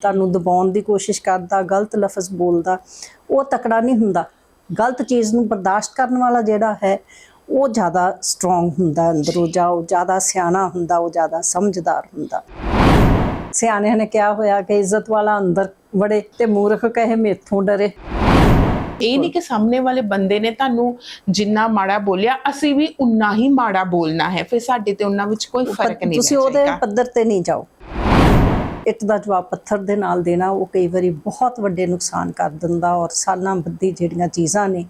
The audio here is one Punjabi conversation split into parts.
ਤੁਹਾਨੂੰ ਦਬਾਉਣ ਦੀ ਕੋਸ਼ਿਸ਼ ਕਰਦਾ ਗਲਤ ਲਫ਼ਜ਼ ਬੋਲਦਾ ਉਹ ਤਕੜਾ ਨਹੀਂ ਹੁੰਦਾ। ਗਲਤ ਚੀਜ਼ ਨੂੰ ਬਰਦਾਸ਼ਤ ਕਰਨ ਵਾਲਾ ਜਿਹੜਾ ਹੈ ਉਹ ਜ਼ਿਆਦਾ ਸਟਰੋਂਗ ਹੁੰਦਾ ਅੰਦਰੋਂ ਜਾਂ ਉਹ ਜ਼ਿਆਦਾ ਸਿਆਣਾ ਹੁੰਦਾ ਉਹ ਜ਼ਿਆਦਾ ਸਮਝਦਾਰ ਹੁੰਦਾ। ਸਿਆਣਿਆਂ ਨੇ ਕਿਹਾ ਹੋਇਆ ਕਿ ਇੱਜ਼ਤ ਵਾਲਾ ਅੰਦਰ ਵੜੇ ਤੇ ਮੂਰਖ ਕਹੇ ਮੇਥੋਂ ਡਰੇ। ਇਹ ਨਹੀਂ ਕਿ ਸਾਹਮਣੇ ਵਾਲੇ ਬੰਦੇ ਨੇ ਤੁਹਾਨੂੰ ਜਿੰਨਾ ਮਾੜਾ ਬੋਲਿਆ ਅਸੀਂ ਵੀ ਉਨਾ ਹੀ ਮਾੜਾ ਬੋਲਣਾ ਹੈ। ਫਿਰ ਸਾਡੇ ਤੇ ਉਹਨਾਂ ਵਿੱਚ ਕੋਈ ਫ਼ਰਕ ਨਹੀਂ ਤੁਸੀਂ ਉਹਦੇ ਪੱਧਰ ਤੇ ਨਹੀਂ ਜਾਓ। ਇੱਟ ਦਾ ਜਵਾਬ ਪੱਥਰ ਦੇ ਨਾਲ ਦੇਣਾ ਉਹ ਕਈ ਵਾਰੀ ਬਹੁਤ ਵੱਡੇ ਨੁਕਸਾਨ ਕਰ ਦਿੰਦਾ ਔਰ ਸਾਲਾਂ ਬੱਧੀ ਜਿਹੜੀਆਂ ਚੀਜ਼ਾਂ ਨੇ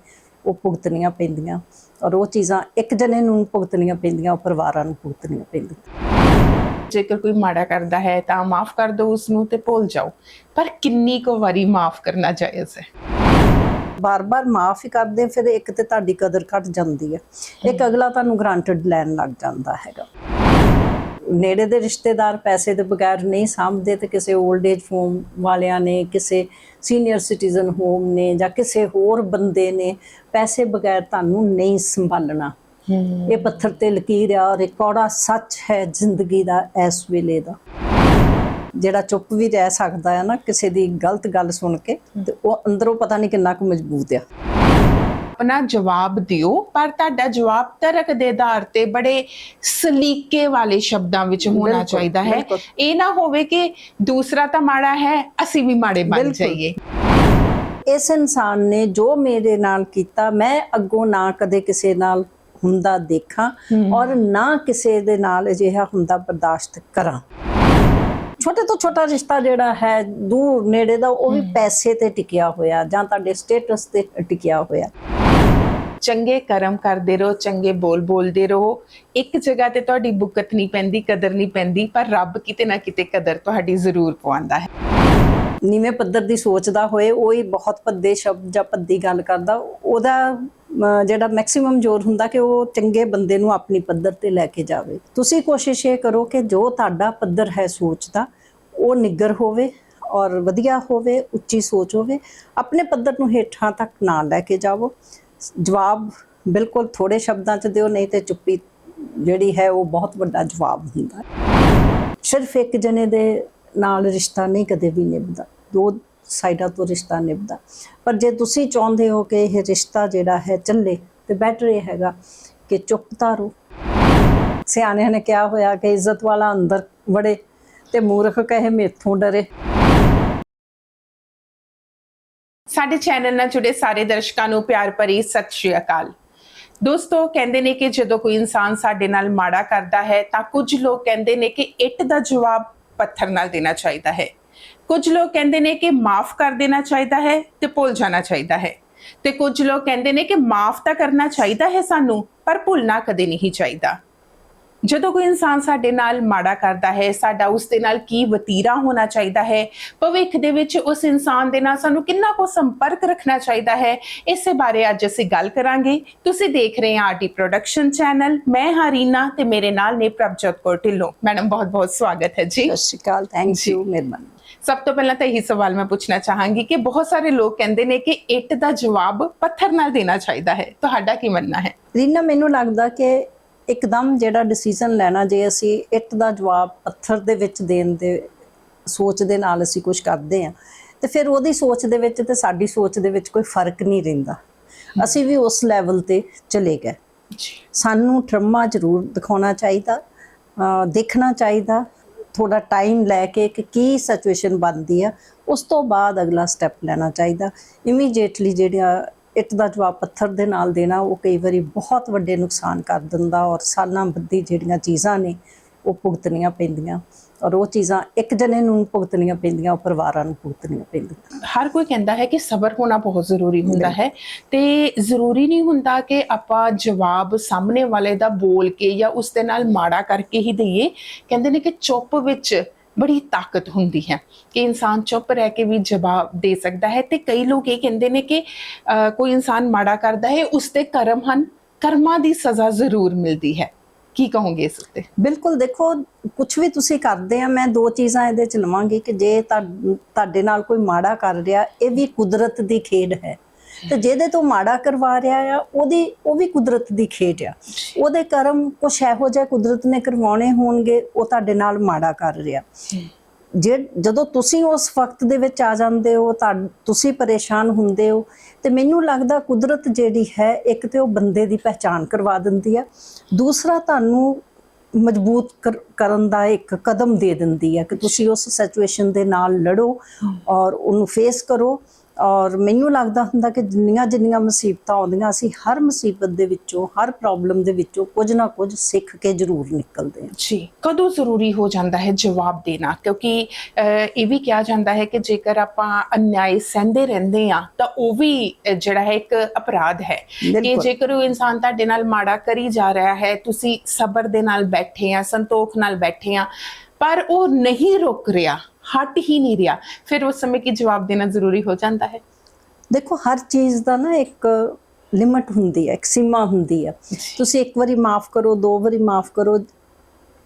ਉਹ ਭੁਗਤਣੀਆਂ ਪੈਂਦੀਆਂ ਔਰ ਉਹ ਚੀਜ਼ਾਂ ਇੱਕ ਜਣੇ ਨੂੰ ਭੁਗਤਣੀਆਂ ਪੈਂਦੀਆਂ ਉਹ ਪਰਿਵਾਰਾਂ ਨੂੰ ਭੁਗਤਣੀਆਂ ਪੈਂਦੀਆਂ। ਜੇਕਰ ਕੋਈ ਮਾੜਾ ਕਰਦਾ ਹੈ ਤਾਂ ਮਾਫ ਕਰ ਦਿਓ ਉਸ ਨੂੰ ਤੇ ਭੁੱਲ ਜਾਓ ਪਰ ਕਿੰਨੀ ਕੁ ਵਾਰੀ ਮਾਫ ਕਰਨਾ ਜਾਇਜ਼ ਹੈ? ਬਾਰ-ਬਾਰ ਮਾਫ ਹੀ ਕਰਦੇ ਫਿਰ ਇੱਕ ਤੇ ਤੁਹਾਡੀ ਕਦਰ ਘਟ ਜਾਂਦੀ ਹੈ ਇੱਕ ਅਗਲਾ ਤੁਹਾਨੂੰ ਗ੍ਰਾਂਟਡ ਲੈਣ ਲੱਗ ਜਾਂਦਾ ਹੈਗਾ। ਨੇੜੇ ਦੇ ਰਿਸ਼ਤੇਦਾਰ ਪੈਸੇ ਦੇ ਬਗੈਰ ਨਹੀਂ ਸਾਂਭਦੇ ਤੇ ਕਿਸੇ 올ਡ ਏਜ ਹੋਮ ਵਾਲਿਆਂ ਨੇ ਕਿਸੇ ਸੀਨੀਅਰ ਸਿਟੀਜ਼ਨ ਹੋਮ ਨੇ ਜਾਂ ਕਿਸੇ ਹੋਰ ਬੰਦੇ ਨੇ ਪੈਸੇ ਬਗੈਰ ਤੁਹਾਨੂੰ ਨਹੀਂ ਸੰਭਾਲਣਾ। ਇਹ ਪੱਥਰ ਤੇ ਲਕੀਰ ਆ ਔਰ ਕੌੜਾ ਸੱਚ ਹੈ ਜ਼ਿੰਦਗੀ ਦਾ ਇਸ ਵੇਲੇ ਦਾ। ਜਿਹੜਾ ਚੁੱਪ ਵੀ ਰਹਿ ਸਕਦਾ ਹੈ ਨਾ ਕਿਸੇ ਦੀ ਗਲਤ ਗੱਲ ਸੁਣ ਕੇ ਤੇ ਉਹ ਅੰਦਰੋਂ ਪਤਾ ਨਹੀਂ ਕਿੰਨਾ ਕੁ ਮਜ਼ਬੂਤ ਆ। ਆਪਣਾ ਜਵਾਬ ਦਿਓ ਪਰ ਤੁਹਾਡਾ ਜਵਾਬ ਤਰਕ ਦੇ ਆਧਾਰ ਤੇ ਬੜੇ ਸਲੀਕੇ ਵਾਲੇ ਸ਼ਬਦਾਂ ਵਿੱਚ ਹੋਣਾ ਚਾਹੀਦਾ ਹੈ। ਇਹ ਨਾ ਹੋਵੇ ਕਿ ਦੂਸਰਾ ਤਾਂ ਮਾੜਾ ਹੈ ਅਸੀਂ ਵੀ ਮਾੜੇ ਬਣ। ਜਾਈਏ। ਇਸ ਇਨਸਾਨ ਨੇ ਜੋ ਮੇਰੇ ਨਾਲ ਕੀਤਾ ਮੈਂ ਅੱਗੋਂ ਨਾ ਕਦੇ ਕਿਸੇ ਨਾਲ ਹੁੰਦਾ ਦੇਖਾਂ ਔਰ ਨਾ ਕਿਸੇ ਦੇ ਨਾਲ ਅਜਿਹਾ ਹੁੰਦਾ ਬਰਦਾਸ਼ਤ ਕਰਾਂ। ਛੋਟੇ ਤੋਂ ਛੋਟਾ ਰਿਸ਼ਤਾ ਜਿਹੜਾ ਹੈ ਦੂਰ ਨੇੜੇ ਦਾ ਉਹ ਵੀ ਪੈਸੇ ਤੇ ਟਿਕਿਆ ਹੋਇਆ ਜਾਂ ਤੁਹਾਡੇ ਸਟੇਟਸ ਤੇ ਟਿਕਿਆ ਹੋਇਆ। ਚੰਗੇ ਕਰਮ ਕਰਦੇ ਰਹੋ, ਚੰਗੇ ਬੋਲ ਬੋਲਦੇ ਰਹੋ। ਇੱਕ ਜਗ੍ਹਾ ਤੇ ਤੁਹਾਡੀ ਬੁਕਤ ਨਹੀਂ ਪੈਂਦੀ, ਕਦਰ ਨਹੀਂ ਪੈਂਦੀ, ਪਰ ਰੱਬ ਕਿਤੇ ਨਾ ਕਿਤੇ ਕਦਰ ਤੁਹਾਡੀ ਜ਼ਰੂਰ ਪਵਾਉਂਦਾ ਹੈ। ਨੀਵੇਂ ਪੱਧਰ ਦੀ ਸੋਚਦਾ ਹੋਏ, ਉਹ ਹੀ ਬਹੁਤ ਭੱਦੇ ਸ਼ਬਦ ਜਾਂ ਭੱਦੀ ਗੱਲ ਕਰਦਾ। ਉਹਦਾ ਜਿਹੜਾ ਮੈਕਸਿਮਮ ਜ਼ੋਰ ਹੁੰਦਾ ਕਿ ਉਹ ਚੰਗੇ ਬੰਦੇ ਨੂੰ ਆਪਣੀ ਪੱਧਰ ਤੇ ਲੈ ਕੇ ਜਾਵੇ। ਤੁਸੀਂ ਕੋਸ਼ਿਸ਼ ਇਹ ਕਰੋ ਕਿ ਜੋ ਤੁਹਾਡਾ ਪੱਧਰ ਹੈ ਸੋਚ ਦਾ ਉਹ ਨਿੱਗਰ ਹੋਵੇ ਔਰ ਵਧੀਆ ਹੋਵੇ, ਉੱਚੀ ਸੋਚ ਹੋਵੇ। ਆਪਣੇ ਪੱਧਰ ਨੂੰ ਹੇਠਾਂ ਤੱਕ ਨਾ ਲੈ ਕੇ ਜਾਵੋ। ਜਵਾਬ ਬਿਲਕੁਲ ਥੋੜੇ ਸ਼ਬਦਾਂ ਚ ਦਿਓ, ਨਹੀਂ ਤੇ ਚੁੱਪੀ ਜਿਹੜੀ ਹੈ ਉਹ ਬਹੁਤ ਵੱਡਾ ਜਵਾਬ ਹੁੰਦਾ ਸਿਰਫ ਇੱਕ ਜਣੇ ਦੇ ਨਾਲ ਰਿਸ਼ਤਾ ਨਹੀਂ ਕਦੇ ਵੀ ਨਿਭਦਾ, ਦੋ ਸਾਈਡਾਂ ਤੋਂ ਰਿਸ਼ਤਾ ਨਿਭਦਾ। ਪਰ ਜੇ ਤੁਸੀਂ ਚਾਹੁੰਦੇ ਹੋ ਕਿ ਇਹ ਰਿਸ਼ਤਾ ਜਿਹੜਾ ਹੈ ਚੱਲੇ ਤੇ ਬੈਟਰ ਇਹ ਹੈਗਾ ਕਿ ਚੁੱਪ ਧਾਰੋ ਸਿਆਣਿਆਂ ਨੇ ਕਿਹਾ ਹੋਇਆ ਕਿ ਇੱਜ਼ਤ ਵਾਲਾ ਅੰਦਰ ਵੜੇ ਤੇ ਮੂਰਖ ਕਹੇ ਮੇਥੋਂ ਡਰੇ। ਸਾਡੇ ਚੈਨਲ ਨਾਲ ਜੁੜੇ ਸਾਰੇ ਦਰਸ਼ਕਾਂ ਨੂੰ ਪਿਆਰ ਭਰੀ ਸਤਿ ਸ਼੍ਰੀ ਅਕਾਲ। ਦੋਸਤੋ, ਕਹਿੰਦੇ ਨੇ ਕਿ ਜਦੋਂ ਕੋਈ ਇਨਸਾਨ ਸਾਡੇ ਨਾਲ ਮਾੜਾ ਕਰਦਾ ਹੈ, ਤਾਂ ਕੁਝ ਲੋਕ ਕਹਿੰਦੇ ਨੇ ਕਿ ਇੱਟ ਦਾ ਜਵਾਬ ਪੱਥਰ ਨਾਲ ਦੇਣਾ ਚਾਹੀਦਾ ਹੈ। ਕੁਝ ਲੋਕ ਕਹਿੰਦੇ ਨੇ ਕਿ ਮਾਫ ਕਰ ਦੇਣਾ ਚਾਹੀਦਾ ਹੈ ਤੇ ਭੁੱਲ ਜਾਣਾ ਚਾਹੀਦਾ ਹੈ। ਤੇ ਕੁਝ ਲੋਕ ਕਹਿੰਦੇ ਨੇ ਕਿ ਮਾਫ ਤਾਂ ਕਰਨਾ ਚਾਹੀਦਾ ਹੈ ਸਾਨੂੰ, ਪਰ ਭੁੱਲਣਾ ਕਦੇ ਨਹੀਂ ਚਾਹੀਦਾ। ਜਦੋਂ ਕੋਈ ਇਨਸਾਨ ਸਾਡੇ ਨਾਲ ਮਾੜਾ ਕਰਦਾ ਹੈ ਸਾਡਾ ਉਸ ਦੇ ਨਾਲ ਕੀ ਵਤੀਰਾ ਹੋਣਾ ਚਾਹੀਦਾ ਹੈ ਭਵਿੱਖ ਦੇ ਵਿੱਚ ਉਸ ਇਨਸਾਨ ਦੇ ਨਾਲ ਸਾਨੂੰ ਕਿੰਨਾ ਕੋ ਸੰਪਰਕ ਰੱਖਣਾ ਚਾਹੀਦਾ ਹੈ ਇਸੇ ਬਾਰੇ ਅੱਜ ਅਸੀਂ ਗੱਲ ਕਰਾਂਗੇ। ਤੁਸੀਂ ਦੇਖ ਰਹੇ ਹੋ ਆਰਟੀ ਪ੍ਰੋਡਕਸ਼ਨ ਚੈਨਲ ਮੈਂ ਹਰੀਨਾ ਤੇ ਮੇਰੇ ਨਾਲ ਨੇ ਪ੍ਰਭਜੋਤ ਕੌਰ ਢਿੱਲੋਂ ਮੈਡਮ ਬਹੁਤ ਬਹੁਤ ਸਵਾਗਤ ਹੈ ਜੀ। ਸਤਿ ਸ਼੍ਰੀ ਅਕਾਲ ਥੈਂਕ ਯੂ ਮਿਹਰਬਾਨੀ। ਸਭ ਤੋਂ ਪਹਿਲਾਂ ਤਾਂ ਇਹੀ ਸਵਾਲ ਮੈਂ ਪੁੱਛਣਾ ਚਾਹਾਂਗੀ ਕਿ ਬਹੁਤ ਸਾਰੇ ਲੋਕ ਕਹਿੰਦੇ ਨੇ ਕਿ ਇੱਟ ਦਾ ਜਵਾਬ ਪੱਥਰ ਨਾਲ ਦੇਣਾ ਚਾਹੀਦਾ ਹੈ। ਤੁਹਾਡਾ ਕੀ ਮੰਨਣਾ ਹੈ? ਰੀਨਾ ਮੈਨੂੰ ਲੱਗਦਾ ਕਿ ਇੱਕਦਮ ਜਿਹੜਾ ਡਿਸੀਜਨ ਲੈਣਾ ਜੇ ਅਸੀਂ ਇੱਟ ਦਾ ਜਵਾਬ ਪੱਥਰ ਦੇ ਵਿੱਚ ਦੇਣ ਦੇ ਸੋਚ ਦੇ ਨਾਲ ਅਸੀਂ ਕੁਝ ਕਰਦੇ ਆ ਤੇ ਫਿਰ ਉਹਦੀ ਸੋਚ ਦੇ ਵਿੱਚ ਤੇ ਸਾਡੀ ਸੋਚ ਦੇ ਵਿੱਚ ਕੋਈ ਫ਼ਰਕ ਨਹੀਂ ਰਹਿੰਦਾ। ਅਸੀਂ ਵੀ ਉਸ ਲੈਵਲ ਤੇ ਚਲੇ ਗਏ। ਸਾਨੂੰ ਡਰਾਮਾ ਜ਼ਰੂਰ ਦਿਖਾਉਣਾ ਚਾਹੀਦਾ ਦੇਖਣਾ ਚਾਹੀਦਾ ਥੋੜਾ ਟਾਈਮ ਲੈ ਕੇ ਕਿ ਕੀ ਸਿਚੁਏਸ਼ਨ ਬਣਦੀ ਆ ਉਸ ਤੋਂ ਬਾਅਦ ਅਗਲਾ ਸਟੈਪ ਲੈਣਾ ਚਾਹੀਦਾ। ਇਮੀਡੀਏਟਲੀ ਜਿਹੜਾ ਇੱਟ ਦਾ ਜਵਾਬ ਪੱਥਰ ਦੇ ਨਾਲ ਦੇਣਾ ਉਹ ਕਈ ਵਾਰੀ ਬਹੁਤ ਵੱਡੇ ਨੁਕਸਾਨ ਕਰ ਦਿੰਦਾ ਔਰ ਸਾਲਾਂ ਬੱਧੀ ਜਿਹੜੀਆਂ ਚੀਜ਼ਾਂ ਨੇ ਉਹ ਭੁਗਤਣੀਆਂ ਪੈਂਦੀਆਂ ਔਰ ਉਹ ਚੀਜ਼ਾਂ ਇੱਕ ਜਣੇ ਨੂੰ ਭੁਗਤਣੀਆਂ ਪੈਂਦੀਆਂ, ਉਹ ਪਰਿਵਾਰਾਂ ਨੂੰ ਭੁਗਤਣੀਆਂ ਪੈਂਦੀਆਂ। ਹਰ ਕੋਈ ਕਹਿੰਦਾ ਹੈ ਕਿ ਸਬਰ ਹੋਣਾ ਬਹੁਤ ਜ਼ਰੂਰੀ ਹੁੰਦਾ ਹੈ ਤੇ ਜ਼ਰੂਰੀ ਨਹੀਂ ਹੁੰਦਾ ਕਿ ਆਪਾਂ ਜਵਾਬ ਸਾਹਮਣੇ ਵਾਲੇ ਦਾ ਬੋਲ ਕੇ ਜਾਂ ਉਸ ਦੇ ਨਾਲ ਮਾੜਾ ਕਰਕੇ ਹੀ ਦਈਏ। ਕਹਿੰਦੇ ਨੇ ਕਿ ਚੁੱਪ ਵਿੱਚ ਬੜੀ ਤਾਕਤ ਹੁੰਦੀ ਹੈ ਕਿ ਇਨਸਾਨ ਚੁੱਪ ਰਹਿ ਕੇ ਵੀ ਜਵਾਬ ਦੇ ਸਕਦਾ ਹੈ ਤੇ ਕਈ ਲੋਕ ਇਹ ਕਹਿੰਦੇ ਨੇ ਕਿ ਕੋਈ ਇਨਸਾਨ ਮਾੜਾ ਕਰਦਾ ਹੈ, ਉਸ 'ਤੇ ਕਰਮ ਹਨ, ਕਰਮਾਂ ਦੀ ਸਜ਼ਾ ਜ਼ਰੂਰ ਮਿਲਦੀ ਹੈ। ਕੀ ਕਹੋਗੇ ਇਸ ਉੱਤੇ? ਬਿਲਕੁਲ, ਦੇਖੋ ਕੁਝ ਵੀ ਤੁਸੀਂ ਕਰਦੇ ਆ, ਮੈਂ ਦੋ ਚੀਜ਼ਾਂ ਇਹਦੇ ਚ ਲਵਾਂਗੀ ਕਿ ਜੇ ਤੁਹਾ- ਤੁਹਾਡੇ ਨਾਲ ਕੋਈ ਮਾੜਾ ਕਰ ਰਿਹਾ, ਇਹ ਵੀ ਕੁਦਰਤ ਦੀ ਖੇਡ ਹੈ। ਤੇ ਜਿਹਦੇ ਤੋਂ ਮਾੜਾ ਕਰਵਾ ਰਿਹਾ ਆ, ਉਹਦੀ, ਉਹ ਵੀ ਕੁਦਰਤ ਦੀ ਖੇਡ ਆ। ਉਹਦੇ ਕਰਮ ਕੁਛ ਇਹੋ ਜਿਹਾ ਕੁਦਰਤ ਨੇ ਕਰਵਾਉਣੇ ਹੋਣਗੇ, ਉਹ ਤੁਹਾਡੇ ਨਾਲ ਮਾੜਾ ਕਰ ਰਿਹਾ। ਜੇ, ਜਦੋਂ ਤੁਸੀਂ ਉਸ ਵਕਤ ਦੇ ਵਿੱਚ ਆ ਜਾਂਦੇ ਹੋ, ਤਾਂ ਤੁਸੀਂ ਪਰੇਸ਼ਾਨ ਹੁੰਦੇ ਹੋ, ਤੇ ਮੈਨੂੰ ਲੱਗਦਾ ਕੁਦਰਤ ਜਿਹੜੀ ਹੈ, ਇੱਕ ਤੇ ਉਹ ਬੰਦੇ ਦੀ ਪਹਿਚਾਨ ਕਰਵਾ ਦਿੰਦੀ ਆ। ਦੂਸਰਾ ਤੁਹਾਨੂੰ ਮਜ਼ਬੂਤ ਕਰ- ਕਰਨ ਦਾ ਇੱਕ ਕਦਮ ਦੇ ਦਿੰਦੀ ਹੈ ਕਿ ਤੁਸੀਂ ਉਸ ਸਿਚੁਏਸ਼ਨ ਦੇ ਨਾਲ ਲੜੋ ਔਰ ਉਹਨੂੰ ਫੇਸ ਕਰੋ। ਔਰ ਮੈਨੂੰ ਲੱਗਦਾ ਹੁੰਦਾ ਕਿ ਜਿੰਨੀਆਂ ਜਿੰਨੀਆਂ ਮੁਸੀਬਤਾਂ ਆਉਂਦੀਆਂ ਅਸੀਂ ਹਰ ਮੁਸੀਬਤ ਦੇ ਵਿੱਚੋਂ ਹਰ ਪ੍ਰੋਬਲਮ ਦੇ ਵਿੱਚੋਂ ਕੁਝ ਨਾ ਕੁਝ ਸਿੱਖ ਕੇ ਜ਼ਰੂਰ ਨਿਕਲਦੇ ਹਾਂ। ਜੀ ਕਦੋਂ ਜ਼ਰੂਰੀ ਹੋ ਜਾਂਦਾ ਹੈ ਜਵਾਬ ਦੇਣਾ? ਕਿਉਂਕਿ ਇਹ ਵੀ ਕਿਹਾ ਜਾਂਦਾ ਹੈ ਕਿ ਜੇਕਰ ਆਪਾਂ ਅਨਿਆਏ ਸਹਿੰਦੇ ਰਹਿੰਦੇ ਆ ਤਾਂ ਉਹ ਵੀ ਜਿਹੜਾ ਹੈ ਇੱਕ ਅਪਰਾਧ ਹੈ। ਕਿ। ਜੇਕਰ ਉਹ ਇਨਸਾਨ ਤੁਹਾਡੇ ਨਾਲ ਮਾੜਾ ਕਰੀ ਜਾ ਰਿਹਾ ਹੈ ਤੁਸੀਂ ਸਬਰ ਦੇ ਨਾਲ ਬੈਠੇ ਆ ਸੰਤੋਖ ਨਾਲ ਬੈਠੇ ਆ ਪਰ ਉਹ ਨਹੀਂ ਰੁਕ ਰਿਹਾ ਹਟ ਹੀ ਨਹੀਂ ਰਿਹਾ। ਫਿਰ ਉਸ ਸਮੇਂ ਕੀ ਜਵਾਬ ਦੇਣਾ ਜ਼ਰੂਰੀ ਹੋ ਜਾਂਦਾ ਹੈ? ਦੇਖੋ ਹਰ ਚੀਜ਼ ਦਾ ਨਾ ਇੱਕ ਲਿਮਟ ਹੁੰਦੀ ਹੈ ਇੱਕ ਸੀਮਾ ਹੁੰਦੀ ਹੈ। ਤੁਸੀਂ ਇੱਕ ਵਾਰੀ ਮਾਫ ਕਰੋ ਦੋ ਵਾਰੀ ਮਾਫ ਕਰੋ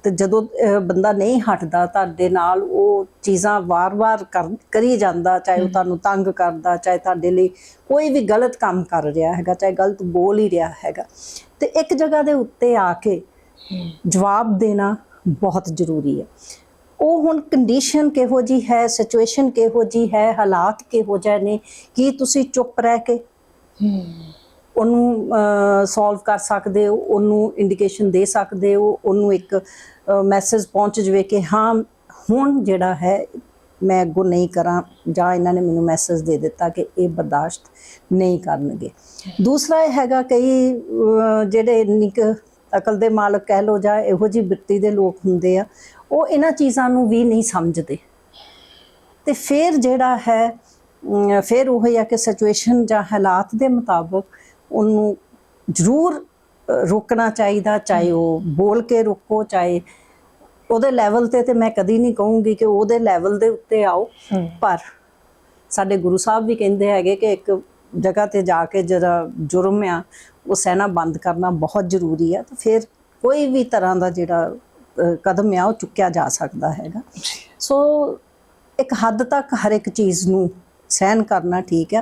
ਤੇ ਜਦੋਂ ਬੰਦਾ ਨਹੀਂ ਹਟਦਾ ਤੁਹਾਡੇ ਨਾਲ ਉਹ ਚੀਜ਼ਾਂ ਵਾਰ-ਵਾਰ ਕਰੀ ਜਾਂਦਾ ਚਾਹੇ ਉਹ ਤੁਹਾਨੂੰ ਤੰਗ ਕਰਦਾ ਚਾਹੇ ਤੁਹਾਡੇ ਲਈ ਕੋਈ ਵੀ ਗਲਤ ਕੰਮ ਕਰ ਰਿਹਾ ਹੈਗਾ ਚਾਹੇ ਗਲਤ ਬੋਲ ਹੀ ਰਿਹਾ ਹੈਗਾ। ਤੇ ਇੱਕ ਜਗ੍ਹਾ ਦੇ ਉੱਤੇ ਆ ਕੇ ਜਵਾਬ ਦੇਣਾ ਬਹੁਤ ਜ਼ਰੂਰੀ ਹੈ। ਉਹ ਹੁਣ ਕੰਡੀਸ਼ਨ ਕਿਹੋ ਜੀ ਹੈ ਸਿਚੁਏਸ਼ਨ ਕਿਹੋ ਜੀ ਹੈ ਹਾਲਾਤ ਕਿਹੋ ਜਿਹੇ ਨੇ ਕੀ ਤੁਸੀਂ ਚੁੱਪ ਰਹਿ ਕੇ ਉਹਨੂੰ ਸੋਲਵ ਕਰ ਸਕਦੇ ਹੋ ਉਹਨੂੰ ਇੰਡੀਕੇਸ਼ਨ ਦੇ ਸਕਦੇ ਹੋ ਉਹਨੂੰ ਇੱਕ ਮੈਸੇਜ ਪਹੁੰਚ ਜਵੇ ਕਿ ਹਾਂ ਹੁਣ ਜਿਹੜਾ ਹੈ ਮੈਂ ਅੱਗੋਂ ਨਹੀਂ ਕਰਾਂ ਜਾਂ ਇਹਨਾਂ ਨੇ ਮੈਨੂੰ ਮੈਸੇਜ ਦੇ ਦਿੱਤਾ ਕਿ ਇਹ ਬਰਦਾਸ਼ਤ ਨਹੀਂ ਕਰਨਗੇ। ਦੂਸਰਾ ਇਹ ਹੈਗਾ ਕਈ ਜਿਹੜੇ ਨਿਕ ਅਕਲ ਦੇ ਮਾਲਕ ਕਹਿ ਲੋ ਜਾਂ ਇਹੋ ਜੀ ਬਿਰਤੀ ਦੇ ਲੋਕ ਹੁੰਦੇ ਆ ਉਹ ਇਹਨਾਂ ਚੀਜ਼ਾਂ ਨੂੰ ਵੀ ਨਹੀਂ ਸਮਝਦੇ। ਤੇ ਫਿਰ ਜਿਹੜਾ ਹੈ ਫਿਰ ਉਹ ਹੈ ਕਿ ਸਿਚੁਏਸ਼ਨ ਜਾਂ ਹਾਲਾਤ ਦੇ ਮੁਤਾਬਕ ਉਹਨੂੰ ਜ਼ਰੂਰ ਰੋਕਣਾ ਚਾਹੀਦਾ ਚਾਹੇ ਉਹ ਬੋਲ ਕੇ ਰੋਕੋ ਚਾਹੇ ਉਹਦੇ ਲੈਵਲ ਤੇ ਤੇ ਮੈਂ ਕਦੀ ਨਹੀਂ ਕਹੂੰਗੀ ਕਿ ਉਹਦੇ ਲੈਵਲ ਦੇ ਉੱਤੇ ਆਓ। ਪਰ ਸਾਡੇ ਗੁਰੂ ਸਾਹਿਬ ਵੀ ਕਹਿੰਦੇ ਹੈਗੇ ਕਿ ਇੱਕ ਜਗ੍ਹਾ ਤੇ ਜਾ ਕੇ ਜਿਹੜਾ ਜੁਰਮ ਆ ਉਹ ਸਹਿਣਾ ਬੰਦ ਕਰਨਾ ਬਹੁਤ ਜ਼ਰੂਰੀ ਹੈ ਤੇ ਫਿਰ ਕੋਈ ਵੀ ਤਰ੍ਹਾਂ ਦਾ ਜਿਹੜਾ ਕਦਮ ਆ ਉਹ ਚੁੱਕਿਆ ਜਾ ਸਕਦਾ ਹੈਗਾ। ਸੋ ਇੱਕ ਹੱਦ ਤੱਕ ਹਰ ਇੱਕ ਚੀਜ਼ ਨੂੰ ਸਹਿਨ ਕਰਨਾ ਠੀਕ ਹੈ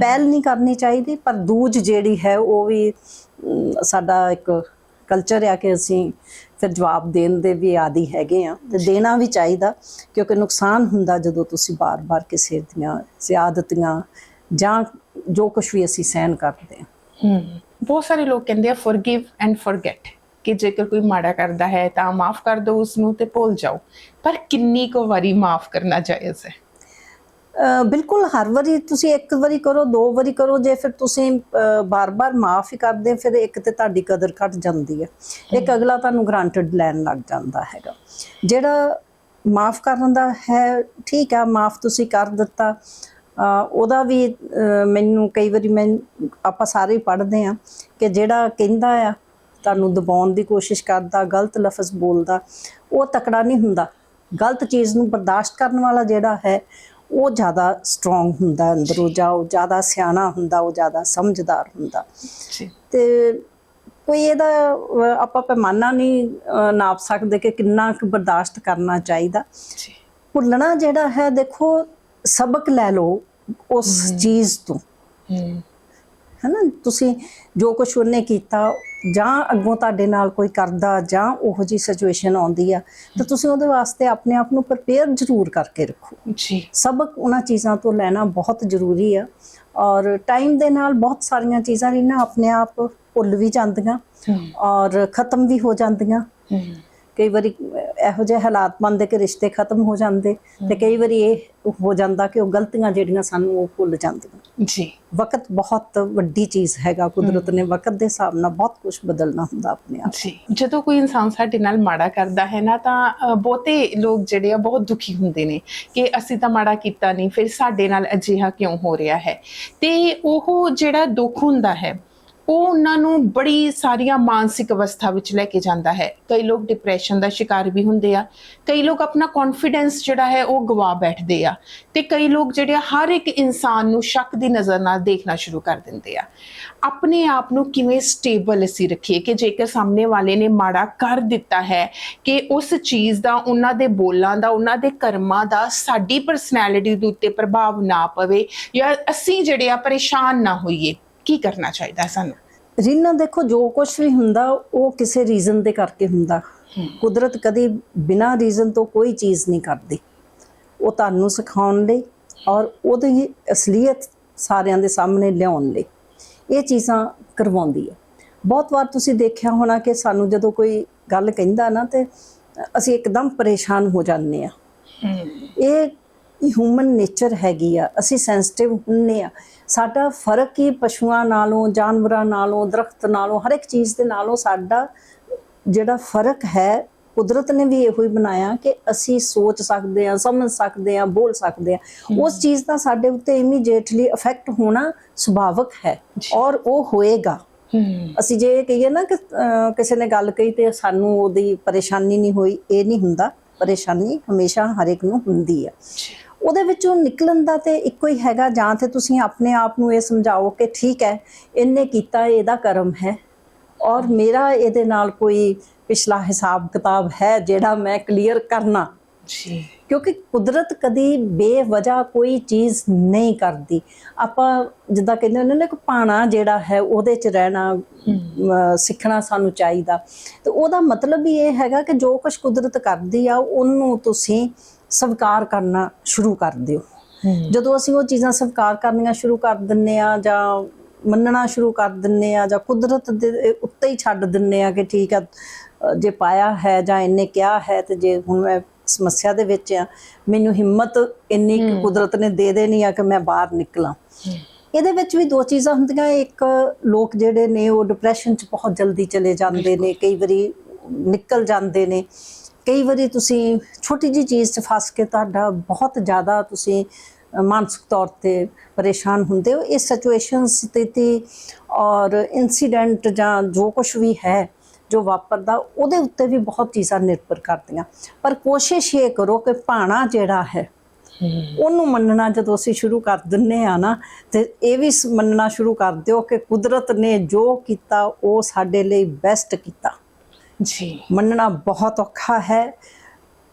ਪਹਿਲ ਨਹੀਂ ਕਰਨੀ ਚਾਹੀਦੀ ਪਰ ਦੂਜ ਜਿਹੜੀ ਹੈ ਉਹ ਵੀ ਸਾਡਾ ਇੱਕ ਕਲਚਰ ਆ ਕਿ ਅਸੀਂ ਫਿਰ ਜਵਾਬ ਦੇਣ ਦੇ ਵੀ ਆਦੀ ਹੈਗੇ ਆ। ਤੇ ਦੇਣਾ ਵੀ ਚਾਹੀਦਾ ਕਿਉਂਕਿ ਨੁਕਸਾਨ ਹੁੰਦਾ ਜਦੋਂ ਤੁਸੀਂ ਬਾਰ-ਬਾਰ ਕਿਸੇ ਦੀਆਂ ਜ਼ਿਆਦਤੀਆਂ ਜਾਂ ਜੋ ਕੁਝ ਵੀ ਅਸੀਂ ਸਹਿਨ ਕਰਦੇ ਹਾਂ। ਬਹੁਤ ਸਾਰੇ ਲੋਕ ਕਹਿੰਦੇ ਆ ਫੋਰਗਿਵ ਐਂਡ ਫੋਰਗੇਟ ਕਿ ਜੇਕਰ ਕੋਈ ਮਾੜਾ ਕਰਦਾ ਹੈ ਤਾਂ ਮਾਫ ਕਰ ਦਿਓ ਉਸ ਨੂੰ ਤੇ ਭੁੱਲ ਜਾਓ। ਪਰ ਕਿੰਨੀ ਕੁ ਵਾਰੀ ਮਾਫ ਕਰਨਾ ਜਾਇਜ਼ ਹੈ? ਬਿਲਕੁਲ ਹਰ ਵਾਰੀ ਤੁਸੀਂ ਇੱਕ ਵਾਰੀ ਕਰੋ ਦੋ ਵਾਰੀ ਕਰੋ ਜੇ ਫਿਰ ਤੁਸੀਂ ਬਾਰ-ਬਾਰ ਮਾਫ ਹੀ ਕਰਦੇ ਫਿਰ ਇੱਕ ਤੇ ਤੁਹਾਡੀ ਕਦਰ ਘਟ ਜਾਂਦੀ ਹੈ। ਇੱਕ ਅਗਲਾ ਤੁਹਾਨੂੰ ਗ੍ਰਾਂਟਡ ਲੈਣ ਲੱਗ ਜਾਂਦਾ ਹੈਗਾ। ਜਿਹੜਾ ਮਾਫ ਕਰਨ ਦਾ ਹੈ ਠੀਕ ਆ ਮਾਫ ਤੁਸੀਂ ਕਰ ਦਿੱਤਾ। ਉਹਦਾ ਵੀ ਮੈਨੂੰ ਕਈ ਵਾਰੀ ਮੈਂ ਆਪਾਂ ਸਾਰੇ ਹੀ ਪੜ੍ਹਦੇ ਆ ਕਿ ਜਿਹੜਾ ਕਹਿੰਦਾ ਆ ਤੁਹਾਨੂੰ ਦਬਾਉਣ ਦੀ ਕੋਸ਼ਿਸ਼ ਕਰਦਾ ਗਲਤ ਲਫ਼ਜ਼ ਬੋਲਦਾ ਉਹ ਤਕੜਾ ਨਹੀਂ ਹੁੰਦਾ। ਗਲਤ ਚੀਜ਼ ਨੂੰ ਬਰਦਾਸ਼ਤ ਕਰਨ ਵਾਲਾ ਜਿਹੜਾ ਹੈ ਉਹ ਜ਼ਿਆਦਾ ਸਟਰੋਂਗ ਹੁੰਦਾ ਅੰਦਰੋਂ ਜਾਂ। ਉਹ ਜ਼ਿਆਦਾ ਸਿਆਣਾ ਹੁੰਦਾ ਉਹ ਜ਼ਿਆਦਾ ਸਮਝਦਾਰ ਹੁੰਦਾ। ਤੇ ਕੋਈ ਇਹਦਾ ਆਪਾਂ ਪੈਮਾਨਾ ਨਹੀਂ ਨਾਪ ਸਕਦੇ ਕਿ ਕਿੰਨਾ ਕੁ ਬਰਦਾਸ਼ਤ ਕਰਨਾ ਚਾਹੀਦਾ। ਭੁੱਲਣਾ ਜਿਹੜਾ ਹੈ ਦੇਖੋ ਸਬਕ ਲੈ ਲਓ ਉਸ ਚੀਜ਼ ਤੋਂ। ਹੈਨਾ? ਤੁਸੀਂ ਜੋ ਕੁਝ ਉਹਨੇ ਕੀਤਾ ਜਾਂ ਅੱਗੋਂ ਤੁਹਾਡੇ ਨਾਲ ਕੋਈ ਕਰਦਾ ਜਾਂ ਉਹੋ ਜੀ ਸਿਚੁਏਸ਼ਨ ਆਉਂਦੀ ਆ ਤਾਂ ਤੁਸੀਂ ਉਹਦੇ ਵਾਸਤੇ ਆਪਣੇ ਆਪ ਨੂੰ ਪ੍ਰਪੇਅਰ ਜ਼ਰੂਰ ਕਰਕੇ ਰੱਖੋ। ਜੀ। ਸਬਕ ਉਹਨਾਂ ਚੀਜ਼ਾਂ ਤੋਂ ਲੈਣਾ ਬਹੁਤ ਜ਼ਰੂਰੀ ਆ ਔਰ ਟਾਈਮ ਦੇ ਨਾਲ ਬਹੁਤ ਸਾਰੀਆਂ ਚੀਜ਼ਾਂ ਨੇ ਨਾ ਆਪਣੇ ਆਪ ਭੁੱਲ ਵੀ ਜਾਂਦੀਆਂ ਔਰ ਖਤਮ ਵੀ ਹੋ ਜਾਂਦੀਆਂ। ਕਈ ਵਾਰੀ ਇਹੋ ਜਿਹੇ ਹਾਲਾਤ ਬਣਦੇ ਕਿ ਰਿਸ਼ਤੇ ਖਤਮ ਹੋ ਜਾਂਦੇ ਤੇ ਕਈ ਵਾਰੀ ਇਹ ਹੋ ਜਾਂਦਾ ਕਿ ਉਹ ਗਲਤੀਆਂ ਜਿਹੜੀਆਂ ਸਾਨੂੰ ਉਹ ਭੁੱਲ ਜਾਂਦੀਆਂ। ਜੀ। ਵਕਤ ਬਹੁਤ ਵੱਡੀ ਚੀਜ਼ ਹੈਗਾ ਕੁਦਰਤ ਨੇ ਵਕਤ ਦੇ ਹਿਸਾਬ ਨਾਲ ਬਹੁਤ ਕੁਝ ਬਦਲਣਾ ਹੁੰਦਾ ਆਪਣੇ ਆਪ। ਜੀ। ਜਦੋਂ ਕੋਈ ਇਨਸਾਨ ਸਾਡੇ ਨਾਲ ਮਾੜਾ ਕਰਦਾ ਹੈ ਨਾ ਤਾਂ ਬਹੁਤੇ ਲੋਕ ਜਿਹੜੇ ਆ ਬਹੁਤ ਦੁਖੀ ਹੁੰਦੇ ਨੇ ਕਿ ਅਸੀਂ ਤਾਂ ਮਾੜਾ ਕੀਤਾ ਨਹੀਂ ਫਿਰ ਸਾਡੇ ਨਾਲ ਅਜਿਹਾ ਕਿਉਂ ਹੋ ਰਿਹਾ ਹੈ? ਤੇ ਉਹ ਜਿਹੜਾ ਦੁੱਖ ਹੁੰਦਾ ਹੈ ਉਹ ਉਹਨਾਂ ਨੂੰ ਬੜੀ ਸਾਰੀਆਂ ਮਾਨਸਿਕ ਅਵਸਥਾ ਵਿੱਚ ਲੈ ਕੇ ਜਾਂਦਾ ਹੈ। ਕਈ ਲੋਕ ਡਿਪਰੈਸ਼ਨ ਦਾ ਸ਼ਿਕਾਰ ਵੀ ਹੁੰਦੇ ਆ। ਕਈ ਲੋਕ ਆਪਣਾ ਕੌਨਫੀਡੈਂਸ ਜਿਹੜਾ ਹੈ, ਉਹ ਗਵਾ ਬੈਠਦੇ ਆ। ਤੇ ਕਈ ਲੋਕ ਜਿਹੜੇ ਆ, ਹਰ ਇੱਕ ਇਨਸਾਨ ਨੂੰ ਸ਼ੱਕ ਦੀ ਨਜ਼ਰ ਨਾਲ ਦੇਖਣਾ ਸ਼ੁਰੂ ਕਰ ਦਿੰਦੇ ਆ। ਆਪਣੇ ਆਪ ਨੂੰ ਕਿਵੇਂ ਸਟੇਬਲ ਅਸੀਂ ਰੱਖੀਏ ਕਿ ਜੇਕਰ ਸਾਹਮਣੇ ਵਾਲੇ ਨੇ ਮਾੜਾ ਕਰ ਦਿੱਤਾ ਹੈ ਕਿ ਉਸ ਚੀਜ਼ ਦਾ, ਉਹਨਾਂ ਦੇ ਬੋਲਾਂ ਦਾ, ਉਹਨਾਂ ਦੇ ਕਰਮਾਂ ਦਾ ਸਾਡੀ ਪਰਸਨੈਲਿਟੀ ਦੇ ਉੱਤੇ ਪ੍ਰਭਾਵ ਨਾ ਪਵੇ ਜਾਂ ਅਸੀਂ ਜਿਹੜੇ ਆ, ਪਰੇਸ਼ਾਨ ਨਾ ਹੋਈਏ। ਕੀ ਕਰਨਾ ਚਾਹੀਦਾ ਸਾਨੂੰ? ਰੀਨਾ ਦੇਖੋ ਜੋ ਕੁਝ ਵੀ ਹੁੰਦਾ ਉਹ ਕਿਸੇ ਰੀਜ਼ਨ ਦੇ ਕਰਕੇ ਹੁੰਦਾ। ਕੁਦਰਤ ਕਦੀ ਬਿਨਾਂ ਰੀਜ਼ਨ ਤੋਂ ਕੋਈ ਚੀਜ਼ ਨਹੀਂ ਕਰਦੀ। ਉਹ ਤੁਹਾਨੂੰ ਸਿਖਾਉਣ ਲਈ ਔਰ ਉਹਦੀ ਅਸਲੀਅਤ ਸਾਰਿਆਂ ਦੇ ਸਾਹਮਣੇ ਲਿਆਉਣ ਲਈ ਇਹ ਚੀਜ਼ਾਂ ਕਰਵਾਉਂਦੀ ਹੈ। ਬਹੁਤ ਵਾਰ ਤੁਸੀਂ ਦੇਖਿਆ ਹੋਣਾ ਕਿ ਸਾਨੂੰ ਜਦੋਂ ਕੋਈ ਗੱਲ ਕਹਿੰਦਾ ਨਾ ਤੇ ਅਸੀਂ ਇੱਕਦਮ ਪਰੇਸ਼ਾਨ ਹੋ ਜਾਂਦੇ ਆ ਇਹ ਹਿਊਮਨ ਨੇਚਰ ਹੈਗੀ ਆ ਅਸੀਂ ਸੈਂਸਿਟਿਵ ਹੁੰਨੇ ਆ। ਸਾਡਾ ਫ਼ਰਕ ਹੀ ਪਸ਼ੂਆਂ ਨਾਲੋਂ ਜਾਨਵਰਾਂ ਨਾਲੋਂ ਦਰਖਤ ਨਾਲੋਂ ਹਰ ਇੱਕ ਚੀਜ਼ ਦੇ ਨਾਲੋਂ ਸਾਡਾ ਜਿਹੜਾ ਫ਼ਰਕ ਹੈ ਕੁਦਰਤ ਨੇ ਵੀ ਇਹੋ ਹੀ ਬਣਾਇਆ ਕਿ ਅਸੀਂ ਸੋਚ ਸਕਦੇ ਹਾਂ ਸਮਝ ਸਕਦੇ ਹਾਂ ਬੋਲ ਸਕਦੇ ਹਾਂ। ਉਸ ਚੀਜ਼ ਦਾ ਸਾਡੇ ਉੱਤੇ ਇਮੀਡੀਏਟਲੀ ਇਫੈਕਟ ਹੋਣਾ ਸੁਭਾਵਿਕ ਹੈ ਔਰ ਉਹ ਹੋਏਗਾ। ਅਸੀਂ ਜੇ ਇਹ ਕਹੀਏ ਨਾ ਕਿ ਕਿਸੇ ਨੇ ਗੱਲ ਕਹੀ ਤੇ ਸਾਨੂੰ ਉਹਦੀ ਪਰੇਸ਼ਾਨੀ ਨਹੀਂ ਹੋਈ ਇਹ ਨਹੀਂ ਹੁੰਦਾ। ਪਰੇਸ਼ਾਨੀ ਹਮੇਸ਼ਾ ਹਰ ਇੱਕ ਨੂੰ ਹੁੰਦੀ ਆ ਉਹਦੇ ਵਿੱਚੋਂ ਨਿਕਲਣ ਦਾ ਤੇ ਇੱਕੋ ਹੀ ਹੈਗਾ ਜਾਂ ਤੇ ਤੁਸੀਂ ਆਪਣੇ ਆਪ ਨੂੰ ਇਹ ਸਮਝਾਓ ਕਿ ਠੀਕ ਹੈ ਇਹਨੇ ਕੀਤਾ ਇਹਦਾ ਕਰਮ ਹੈ। ਔਰ ਮੇਰਾ ਇਹਦੇ ਨਾਲ ਕੋਈ ਪਿਛਲਾ ਹਿਸਾਬ ਕਿਤਾਬ ਹੈ ਜਿਹੜਾ ਮੈਂ ਕਲੀਅਰ ਕਰਨਾ। ਜੀ। ਕਿਉਂਕਿ ਕੁਦਰਤ ਕਦੀ ਬੇਵਜ੍ਹਾ ਕੋਈ ਚੀਜ਼ ਨਹੀਂ ਕਰਦੀ। ਆਪਾਂ ਜਿੱਦਾਂ ਕਹਿੰਦੇ ਹੁੰਦੇ ਨੇ ਕਿ ਪਾਣਾ ਜਿਹੜਾ ਹੈ ਉਹਦੇ 'ਚ ਰਹਿਣਾ ਸਿੱਖਣਾ ਸਾਨੂੰ ਚਾਹੀਦਾ। ਤੇ ਉਹਦਾ ਮਤਲਬ ਹੀ ਇਹ ਹੈਗਾ ਕਿ ਜੋ ਕੁਝ ਕੁਦਰਤ ਕਰਦੀ ਆ ਉਹਨੂੰ ਤੁਸੀਂ ਸਵੀਕਾਰ ਕਰਨਾ ਸ਼ੁਰੂ ਕਰ ਦਿਓ। ਜਦੋਂ ਅਸੀਂ ਉਹ ਚੀਜ਼ਾਂ ਸਵੀਕਾਰ ਕਰਨੀਆਂ ਸ਼ੁਰੂ ਕਰ ਦਿੰਨੇ ਆ ਜਾਂ ਮੰਨਣਾ ਸ਼ੁਰੂ ਕਰ ਦਿੰਨੇ ਆ ਜਾਂ ਕੁਦਰਤ ਦੇ ਉੱਤੇ ਹੀ ਛੱਡ ਦਿੰਨੇ ਆ ਕਿ ਠੀਕ ਆ ਜੇ ਪਾਇਆ ਹੈ ਜਾਂ ਇਹਨੇ ਕਿਹਾ ਹੈ ਤੇ ਜੇ ਹੁਣ ਮੈਂ ਸਮੱਸਿਆ ਦੇ ਵਿੱਚ ਆ ਮੈਨੂੰ ਹਿੰਮਤ ਇੰਨੀ ਕੁ ਕੁਦਰਤ ਨੇ ਦੇ ਦੇਣੀ ਆ ਕਿ ਮੈਂ ਬਾਹਰ ਨਿਕਲਾਂ। ਇਹਦੇ ਵਿੱਚ ਵੀ ਦੋ ਚੀਜ਼ਾਂ ਹੁੰਦੀਆਂ ਇੱਕ ਲੋਕ ਜਿਹੜੇ ਨੇ ਉਹ ਡਿਪਰੈਸ਼ਨ 'ਚ ਬਹੁਤ ਜਲਦੀ ਚਲੇ ਜਾਂਦੇ ਨੇ ਕਈ ਵਾਰੀ ਨਿਕਲ ਜਾਂਦੇ ਨੇ। ਕਈ ਵਾਰੀ ਤੁਸੀਂ ਛੋਟੀ ਜੀ ਚੀਜ਼ 'ਚ ਫਸ ਕੇ ਤੁਹਾਡਾ ਬਹੁਤ ਜ਼ਿਆਦਾ ਤੁਸੀਂ ਮਾਨਸਿਕ ਤੌਰ ਤੇ ਪਰੇਸ਼ਾਨ ਹੁੰਦੇ ਹੋ ਇਹ ਸਿਚੁਏਸ਼ਨ ਸਥਿਤੀ ਔਰ ਇਨਸੀਡੈਂਟ ਜਾਂ ਜੋ ਕੁਝ ਵੀ ਹੈ ਜੋ ਵਾਪਰਦਾ ਉਹਦੇ ਉੱਤੇ ਵੀ ਬਹੁਤ ਚੀਜ਼ਾਂ ਨਿਰਭਰ ਕਰਦੀਆਂ। ਪਰ ਕੋਸ਼ਿਸ਼ ਇਹ ਕਰੋ ਕਿ ਭਾਣਾ ਜਿਹੜਾ ਹੈ ਉਹਨੂੰ ਮੰਨਣਾ ਜਦੋਂ ਅਸੀਂ ਸ਼ੁਰੂ ਕਰ ਦਿੰਨੇ ਆ ਨਾ ਤੇ ਇਹ ਵੀ ਮੰਨਣਾ ਸ਼ੁਰੂ ਕਰ ਦਿਓ ਕਿ ਕੁਦਰਤ ਨੇ ਜੋ ਕੀਤਾ ਉਹ ਸਾਡੇ ਲਈ ਬੈਸਟ ਕੀਤਾ। ਜੀ ਮੰਨਣਾ ਬਹੁਤ ਔਖਾ ਹੈ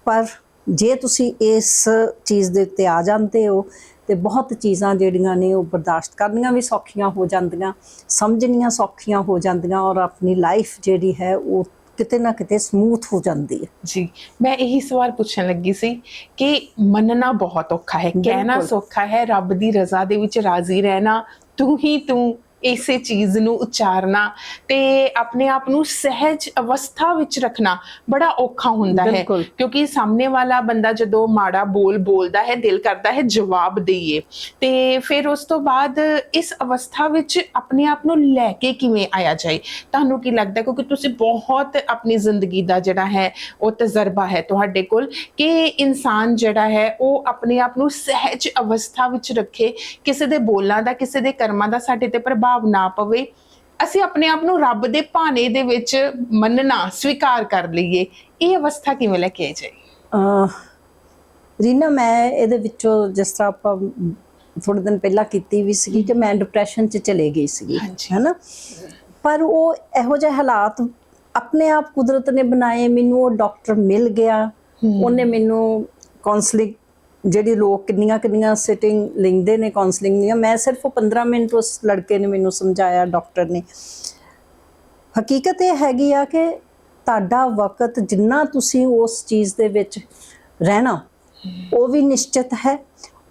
ਪਰ ਜੇ ਤੁਸੀਂ ਇਸ ਚੀਜ਼ ਦੇ ਉੱਤੇ ਆ ਜਾਂਦੇ ਹੋ ਤੇ ਬਹੁਤ ਚੀਜ਼ਾਂ ਜਿਹੜੀਆਂ ਨੇ ਉਹ ਬਰਦਾਸ਼ਤ ਕਰਨੀਆਂ ਵੀ ਸੌਖੀਆਂ ਹੋ ਜਾਂਦੀਆਂ ਸਮਝਣੀਆਂ ਸੌਖੀਆਂ ਹੋ ਜਾਂਦੀਆਂ ਔਰ ਆਪਣੀ ਲਾਈਫ ਜਿਹੜੀ ਹੈ ਉਹ ਕਿਤੇ ਨਾ ਕਿਤੇ ਸਮੂਥ ਹੋ ਜਾਂਦੀ ਹੈ ਜੀ ਮੈਂ ਇਹੀ ਸਵਾਲ ਪੁੱਛਣ ਲੱਗੀ ਸੀ ਕਿ ਮੰਨਣਾ ਬਹੁਤ ਔਖਾ ਹੈ ਕਹਿਣਾ। ਸੌਖਾ ਹੈ ਰੱਬ ਦੀ ਰਜ਼ਾ ਦੇ ਵਿੱਚ ਰਾਜ਼ੀ ਰਹਿਣਾ ਤੂੰ ਹੀ ਤੂੰ ਇਸੇ ਚੀਜ਼ ਨੂੰ ਉਚਾਰਨਾ ਤੇ ਆਪਣੇ ਆਪ ਨੂੰ ਸਹਿਜ ਅਵਸਥਾ ਵਿੱਚ ਰੱਖਣਾ ਬੜਾ ਔਖਾ ਹੁੰਦਾ ਹੈ। ਕਿਉਂਕਿ ਸਾਹਮਣੇ ਵਾਲਾ ਬੰਦਾ ਜਦੋਂ ਮਾੜਾ ਬੋਲ ਬੋਲਦਾ ਹੈ ਦਿਲ ਕਰਦਾ ਹੈ ਜਵਾਬ ਦਈਏ ਤੇ ਫਿਰ ਉਸ ਤੋਂ ਬਾਅਦ ਇਸ ਅਵਸਥਾ ਵਿੱਚ ਆਪਣੇ ਆਪ ਨੂੰ ਲੈ ਕੇ ਕਿਵੇਂ ਆਇਆ ਜਾਏ? ਤੁਹਾਨੂੰ ਕੀ ਲੱਗਦਾ ਕਿਉਂਕਿ ਤੁਸੀਂ ਬਹੁਤ ਆਪਣੀ ਜ਼ਿੰਦਗੀ ਦਾ ਜਿਹੜਾ ਹੈ ਉਹ ਤਜਰਬਾ ਹੈ ਤੁਹਾਡੇ ਕੋਲ ਕਿ ਇਨਸਾਨ ਜਿਹੜਾ ਹੈ ਉਹ ਆਪਣੇ ਆਪ ਨੂੰ ਸਹਿਜ ਅਵਸਥਾ ਵਿੱਚ ਰੱਖੇ। ਕਿਸੇ ਦੇ ਬੋਲਾਂ ਦਾ ਕਿਸੇ ਦੇ ਕਰਮਾਂ ਦਾ ਸਾਡੇ ਤੇ ਪ੍ਰਭਾਵ ਨਾ ਪਵੇ ਅਸੀਂ ਆਪਣੇ ਆਪ ਨੂੰ ਰੱਬ ਦੇ ਭਾਣੇ ਦੇ ਵਿੱਚ ਮੰਨਣਾ ਸਵੀਕਾਰ ਕਰ ਲਈਏ। ਇਹ ਅਵਸਥਾ ਕਿਵੇਂ ਲੈ ਕੇ ਅਹ ਰੀਨਾ ਮੈਂ ਇਹਦੇ ਵਿੱਚੋਂ ਜਿਸ ਤਰ੍ਹਾਂ ਆਪਾਂ ਥੋੜੇ ਦਿਨ ਪਹਿਲਾਂ ਕੀਤੀ ਵੀ ਸੀਗੀ ਕਿ ਮੈਂ ਡਿਪਰੈਸ਼ਨ 'ਚ ਚਲੇ ਗਈ ਹਾਂਜੀ। ਹੈਨਾ? ਪਰ ਉਹ ਇਹੋ ਜਿਹੇ ਹਾਲਾਤ ਆਪਣੇ ਆਪ ਕੁਦਰਤ ਨੇ ਬਣਾਏ ਮੈਨੂੰ ਉਹ ਡਾਕਟਰ ਮਿਲ ਗਿਆ ਉਹਨੇ ਮੈਨੂੰ ਕਾਉਂਸਲਿੰਗ ਜਿਹੜੀ ਲੋਕ ਕਿੰਨੀਆਂ ਕਿੰਨੀਆਂ ਸਿਟਿੰਗ ਲੈਂਦੇ ਨੇ ਕਾਉਂਸਲਿੰਗ ਦੀਆਂ ਮੈਂ ਸਿਰਫ ਉਹ 15 ਮਿੰਟ ਉਸ ਲੜਕੇ ਨੇ ਮੈਨੂੰ ਸਮਝਾਇਆ ਡਾਕਟਰ ਨੇ। ਹਕੀਕਤ ਇਹ ਹੈਗੀ ਆ ਕਿ ਤੁਹਾਡਾ ਵਕਤ ਜਿੰਨਾ ਤੁਸੀਂ ਉਸ ਚੀਜ਼ ਦੇ ਵਿੱਚ ਰਹਿਣਾ ਉਹ ਵੀ ਨਿਸ਼ਚਿਤ ਹੈ।